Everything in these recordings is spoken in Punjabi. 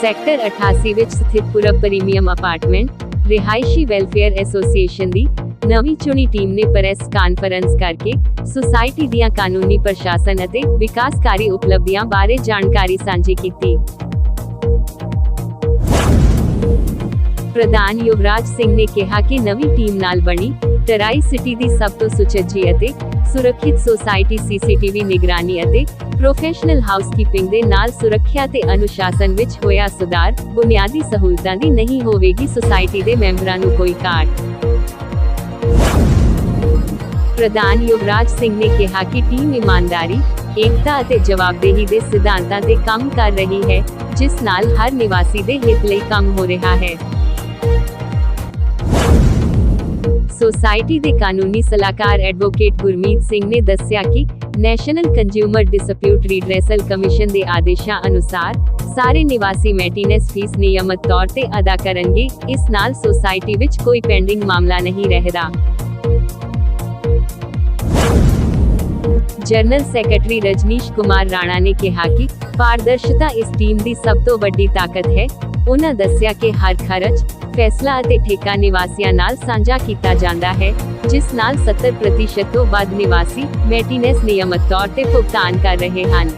ਸੈਕਟਰ 88 ਵਿੱਚ ਸਥਿਤ ਪੂਰਬ ਪ੍ਰੀਮੀਅਮ ਅਪਾਰਟਮੈਂਟ ਰਿਹਾਇਸ਼ੀ ਵੈਲਫੇਅਰ ਐਸੋਸੀਏਸ਼ਨ ਦੀ ਨਵੀਂ ਚੁਣੀ ਟੀਮ ਨੇ ਪ੍ਰੈਸ ਕਾਨਫਰੰਸ ਕਰਕੇ ਸੁਸਾਇਟੀ ਦੀਆਂ ਕਾਨੂੰਨੀ ਪ੍ਰਸ਼ਾਸਨ ਅਤੇ ਵਿਕਾਸਕਾਰੀ ਉਪਲਬਧੀਆਂ ਬਾਰੇ ਜਾਣਕਾਰੀ ਸਾਂਝੀ ਕੀਤੀ ਪ੍ਰਧਾਨ ਯੁਵਰਾਜ ਸਿੰਘ ਨੇ ਕਿਹਾ ਕਿ ਨਵੀਂ ਟੀਮ ਨਾਲ ਬਣੀ ਟਰਾਈ ਸਿਟੀ ਦੀ ਸਭ ਤੋਂ ਸੁਚੱਜੀ ਅਤੇ ਸੁਰੱਖਿਅਤ ਸੁਸਾਇਟੀ ਸੀਸੀਟੀਵੀ ਨਿਗਰਾਨੀ ਅਤੇ ਪ੍ਰੋਫੈਸ਼ਨਲ ਹਾਊਸਕੀਪਿੰਗ ਦੇ ਨਾਲ ਸੁਰੱਖਿਆ ਤੇ ਅਨੁਸ਼ਾਸਨ ਵਿੱਚ ਹੋਇਆ ਸੁਧਾਰ ਬੁਨਿਆਦੀ ਸਹੂਲਤਾਂ ਦੀ ਨਹੀਂ ਹੋਵੇਗੀ ਸੁਸਾਇਟੀ ਦੇ ਮੈਂਬਰਾਂ ਨੂੰ ਕੋਈ ਘਾਟ ਪ੍ਰਧਾਨ ਯੁਵਰਾਜ ਸਿੰਘ ਨੇ ਕਿਹਾ ਕਿ ਟੀਮ ਇਮਾਨਦਾਰੀ, ਏਕਤਾ ਅਤੇ ਜਵਾਬਦੇਹੀ ਦੇ ਸਿਧਾਂਤਾਂ ਤੇ ਕੰਮ ਕਰ ਰਹੀ ਹੈ, ਜਿਸ ਨਾਲ ਹਰ ਨਿਵਾਸੀ ਦੇ ਹਿੱਤ ਲਈ ਕੰਮ ਹੋ ਰਿਹਾ ਹੈ। ਸੋਸਾਇਟੀ ਦੇ ਕਾਨੂੰਨੀ ਸਲਾਹਕਾਰ ਐਡਵੋਕੇਟ ਗੁਰਮੀਤ ਸਿੰਘ ਨੇ ਦੱਸਿਆ ਕਿ national consumer dispute redressal commission ਦੇ ਆਦੇਸ਼ਾਂ ਅਨੁਸਾਰ ਸਾਰੇ ਨਿਵਾਸੀ ਮੈਂਟੇਨੈਂਸ ਫੀਸ ਨਿਯਮਤ ਤੌਰ ਤੇ ਅਦਾ ਕਰਨਗੇ। ਇਸ ਨਾਲ ਸੋਸਾਇਟੀ ਵਿੱਚ ਕੋਈ ਪੈਂਡਿੰਗ ਮਾਮਲਾ ਨਹੀਂ ਰਹੇਗਾ। ਜਨਰਲ ਸੈਕਟਰੀ ਰਜਨੀਸ਼ ਕੁਮਾਰ ਰਾਣਾ ਨੇ ਕਿਹਾ ਕਿ ਪਾਰਦਰਸ਼ਤਾ ਇਸ ਟੀਮ ਦੀ ਸਭ ਤੋਂ ਵੱਡੀ ਤਾਕਤ ਹੈ। ਉਹਨਾਂ ਦੱਸਿਆ ਕਿ ਹਰ ਖਰਚ, ਫੈਸਲਾ ਅਤੇ ਠੇਕਾ ਨਿਵਾਸੀਆਂ ਨਾਲ ਸਾਂਝਾ ਕੀਤਾ ਜਾਂਦਾ ਹੈ, ਜਿਸ ਨਾਲ 70% ਤੋਂ ਵੱਧ ਨਿਵਾਸੀ ਮੈਂਟੇਨੈਂਸ ਨਿਯਮਤ ਤੌਰ ਤੇ ਭੁਗਤਾਨ ਕਰ ਰਹੇ ਹਨ।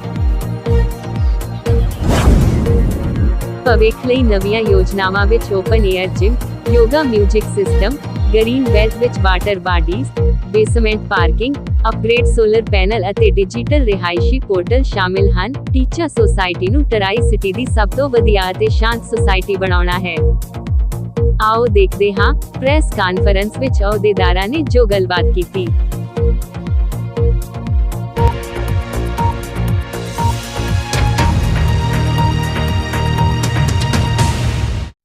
ਭਵਿੱਖ ਲਈ ਨਵੀਆਂ ਯੋਜਨਾਵਾਂ ਵਿੱਚ open air gym, yoga music system, green belt ਵਿੱਚ water bodies basement parking upgrade solar panel ਅਤੇ ਡਿਜੀਟਲ ਰਿਹਾਇਸ਼ੀ ਪੋਰਟਲ ਸ਼ਾਮਿਲ ਹਨ। ਟੀਚਾ ਸੋਸਾਇਟੀ ਨੂੰ ਟਰਾਈ ਸਿਟੀ ਦੀ ਸਭ ਤੋਂ ਵਧੀਆ ਅਤੇ ਸ਼ਾਂਤ ਸੁਸਾਇਟੀ ਬਣਾਉਣਾ ਹੈ। ਆਓ ਦੇਖਦੇ ਹਾਂ ਪ੍ਰੈਸ ਕਾਨਫਰੰਸ ਵਿੱਚ ਅਹੁਦੇਦਾਰਾਂ ਨੇ ਜੋ ਗੱਲਬਾਤ ਕੀਤੀ।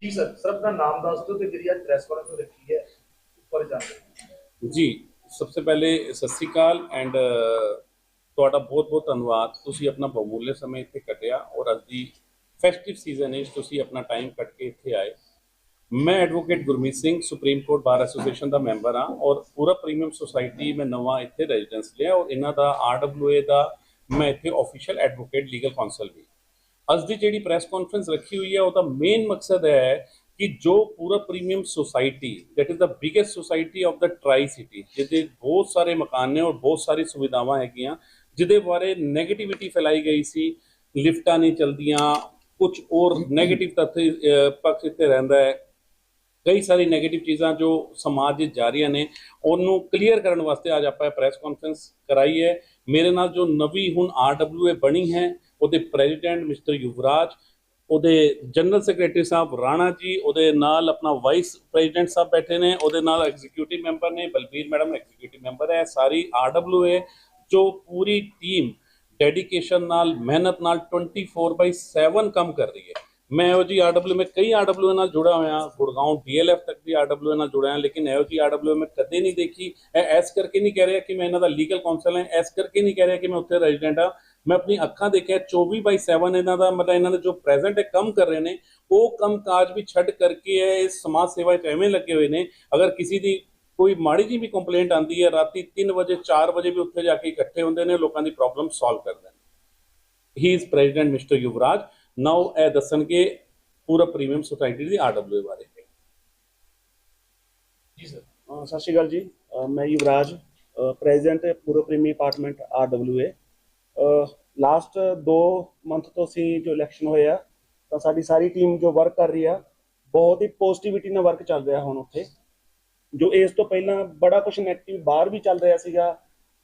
ਜੀ ਸਰ ਸਰ ਆਪਣਾ ਨਾਮ ਦੱਸ ਦਿਓ ਤੇ ਜਿਹੜੀ ਅੱਜ ਪ੍ਰੈਸ ਕਾਨਫਰੰਸ ਰੱਖੀ ਹੈ ਉੱਪਰ ਜਾਣਕਾਰੀ ਜੀ ਸਭ ਤੋਂ ਪਹਿਲੇ ਸਤਿ ਸ੍ਰੀ ਅਕਾਲ ਐਂਡ ਤੁਹਾਡਾ ਬਹੁਤ ਬਹੁਤ ਧੰਨਵਾਦ। ਤੁਸੀਂ ਆਪਣਾ ਬਹੁਮੁੱਲੇ ਸਮੇਂ ਇੱਥੇ ਕੱਟਿਆ ਔਰ ਅੱਜ ਦੀ ਫੈਸਟਿਵ ਸੀਜ਼ਨ ਵਿੱਚ ਤੁਸੀਂ ਆਪਣਾ ਟਾਈਮ ਕੱਟ ਕੇ ਇੱਥੇ ਆਏ। ਮੈਂ advocate Gurmeet Singh supreme court bar association ਦਾ ਮੈਂਬਰ ਹਾਂ ਔਰ ਪੂਰਾ ਪ੍ਰੀਮੀਅਮ ਸੁਸਾਇਟੀ ਮੈਂ ਨਵਾਂ ਇੱਥੇ ਰੈਜ਼ੀਡੈਂਸ ਲਿਆ ਔਰ ਇਹਨਾਂ ਦਾ ਆਰਡਬਲਯੂਏ ਦਾ ਮੈਂ ਇੱਥੇ ਆਫੀਸ਼ੀਅਲ ਐਡਵੋਕੇਟ ਲੀਗਲ ਕਾਉਂਸਲ ਵੀ। ਅੱਜ ਦੀ ਜਿਹੜੀ ਪ੍ਰੈਸ ਕਾਨਫਰੰਸ ਰੱਖੀ ਹੋਈ ਹੈ, ਉਹਦਾ ਮੇਨ ਮਕਸਦ ਹੈ ਕਿ ਜੋ ਪੂਰਾ premium society that is the biggest society of the tricity ਜਿਹਦੇ ਬਹੁਤ ਸਾਰੇ ਮਕਾਨ ਨੇ ਔਰ ਬਹੁਤ ਸਾਰੀ ਸੁਵਿਧਾਵਾਂ ਹੈਗੀਆਂ, ਜਿਹਦੇ ਬਾਰੇ ਨੈਗੇਟਿਵਿਟੀ ਫੈਲਾਈ ਗਈ ਸੀ, ਲਿਫਟਾਂ ਨਹੀਂ ਚਲਦੀਆਂ ਕੁਝ ਹੋਰ ਨੈਗੇਟਿਵ ਤੱਥ ਪੱਖ ਇੱਥੇ ਰਹਿੰਦਾ ਹੈ। ਕਈ ਸਾਰੀ ਨੈਗੇਟਿਵ ਚੀਜ਼ਾਂ ਜੋ ਸਮਾਜ ਵਿੱਚ ਜਾ ਰਹੀਆਂ ਨੇ, ਉਹਨੂੰ ਕਲੀਅਰ ਕਰਨ ਵਾਸਤੇ ਅੱਜ ਆਪਾਂ ਪ੍ਰੈਸ ਕਾਨਫਰੰਸ ਕਰਾਈ ਹੈ। ਮੇਰੇ ਨਾਲ ਜੋ ਨਵੀਂ ਹੁਣ ਆਰਡਬਲਯੂਏ ਬਣੀ ਹੈ, ਉਹਦੇ ਪ੍ਰੈਜ਼ੀਡੈਂਟ ਮਿਸਟਰ ਯੁਵਰਾਜ ਉਹਦੇ ਜਨਰਲ ਸੈਕਟਰੀ ਸਾਹਿਬ ਰਾਣਾ ਜੀ, ਉਹਦੇ ਨਾਲ ਆਪਣਾ ਵਾਈਸ ਪ੍ਰੈਜ਼ੀਡੈਂਟ ਸਾਹਿਬ ਬੈਠੇ ਨੇ, ਉਹਦੇ ਨਾਲ ਐਗਜ਼ੀਕਿਊਟਿਵ ਮੈਂਬਰ ਨੇ, ਬਲਬੀਰ ਮੈਡਮ ਐਗਜ਼ੀਕਿਊਟਿਵ ਮੈਂਬਰ ਹੈ, ਸਾਰੀ ਆਰਡਬਲਯੂਏ ਜੋ ਪੂਰੀ ਟੀਮ ਡੈਡੀਕੇਸ਼ਨ ਨਾਲ, ਮਿਹਨਤ ਨਾਲ 24/7 ਕੰਮ ਕਰ ਰਹੀ ਹੈ। ਮੈਂ ਇਹੋ ਜੀ ਆਰਡਬਲਯੂ ਮੈਂ ਕਈ ਆਰਡਬਲਯੂ ਨਾਲ ਜੁੜਾ ਹੋਇਆ ਗੁੜਗਾਉਂ ਡੀਐਲਐਫ ਤੱਕ ਦੀ ਆਰਡਬਲਯੂ ਨਾਲ ਜੁੜਿਆ, ਲੇਕਿਨ ਇਹੋ ਜੀ ਆਰਡਬਲਯੂ ਮੈਂ ਕਦੇ ਨਹੀਂ ਦੇਖੀ। ਇਹ ਐਸ ਕਰਕੇ ਨਹੀਂ ਕਹਿ ਰਿਹਾ ਕਿ ਮੈਂ ਇਹਨਾਂ ਦਾ ਲੀਗਲ ਕਾਉਂਸਲ ਹਾਂ ਐਸ ਕਰਕੇ ਨਹੀਂ ਕਹਿ ਰਿਹਾ ਕਿ ਮੈਂ ਉੱਥੇ ਰੈਜ਼ੀਡੈਂਟ ਹਾਂ। ਮੈਂ ਆਪਣੀ ਅੱਖਾਂ ਦੇਖਿਆ 24/7 ਇਹਨਾਂ ਦਾ, ਮਤਲਬ ਇਹਨਾਂ ਦੇ ਜੋ ਪ੍ਰੈਜ਼ੈਂਟ ਹੈ, ਕੰਮ ਕਰ ਰਹੇ ਨੇ, ਉਹ ਕੰਮ ਕਾਜ ਵੀ ਛੱਡ ਕਰਕੇ ਇਹ ਇਸ ਸਮਾਜ ਸੇਵਾ 'ਚ ਐਵੇਂ ਲੱਗੇ ਹੋਏ ਨੇ। ਅਗਰ ਕਿਸੇ ਦੀ ਕੋਈ ਮਾੜੀ ਜੀ ਵੀ ਕੰਪਲੇਂਟ ਆਂਦੀ ਹੈ, ਰਾਤੀ 3 ਵਜੇ 4 ਵਜੇ ਵੀ ਉੱਥੇ ਜਾ ਕੇ ਇਕੱਠੇ ਹੁੰਦੇ ਨੇ, ਲੋਕਾਂ ਦੀ ਪ੍ਰੋਬਲਮ ਸੋਲਵ ਕਰਦੇ ਨੇ। He is president mister Yuvraj. Now ਇਹ ਦੱਸਣਗੇ ਪੂਰਾ ਪ੍ਰੀਮੀਅਮ ਸੁਸਾਇਟੀ ਦੀ ਆਰਡਬਲਯੂ ਬਾਰੇ। ਜੀ ਸਰ। ਸਤਿ ਸ਼੍ਰੀ ਅਕਾਲ ਜੀ। ਮੈਂ ਯੁਵਰਾਜ। ਪ੍ਰੈਜ਼ੀਡੈਂਟ ਪੂਰੋ premium apartment RWA last 2 month ਤੋਂ ਅਸੀਂ ਜੋ ਇਲੈਕਸ਼ਨ ਹੋਇਆ ਤਾਂ ਸਾਡੀ ਸਾਰੀ ਟੀਮ ਜੋ ਵਰਕ ਕਰ ਰਹੀ ਆ, ਬਹੁਤ ਹੀ ਪੋਜ਼ਿਟਿਵਿਟੀ ਨਾਲ ਵਰਕ ਚੱਲ ਰਿਹਾ ਹੁਣ ਉੱਥੇ। ਜੋ ਇਸ ਤੋਂ ਪਹਿਲਾਂ ਬੜਾ ਕੁਝ ਨੈਗੇਟਿਵ ਬਾਹਰ ਵੀ ਚੱਲ ਰਿਹਾ ਸੀਗਾ,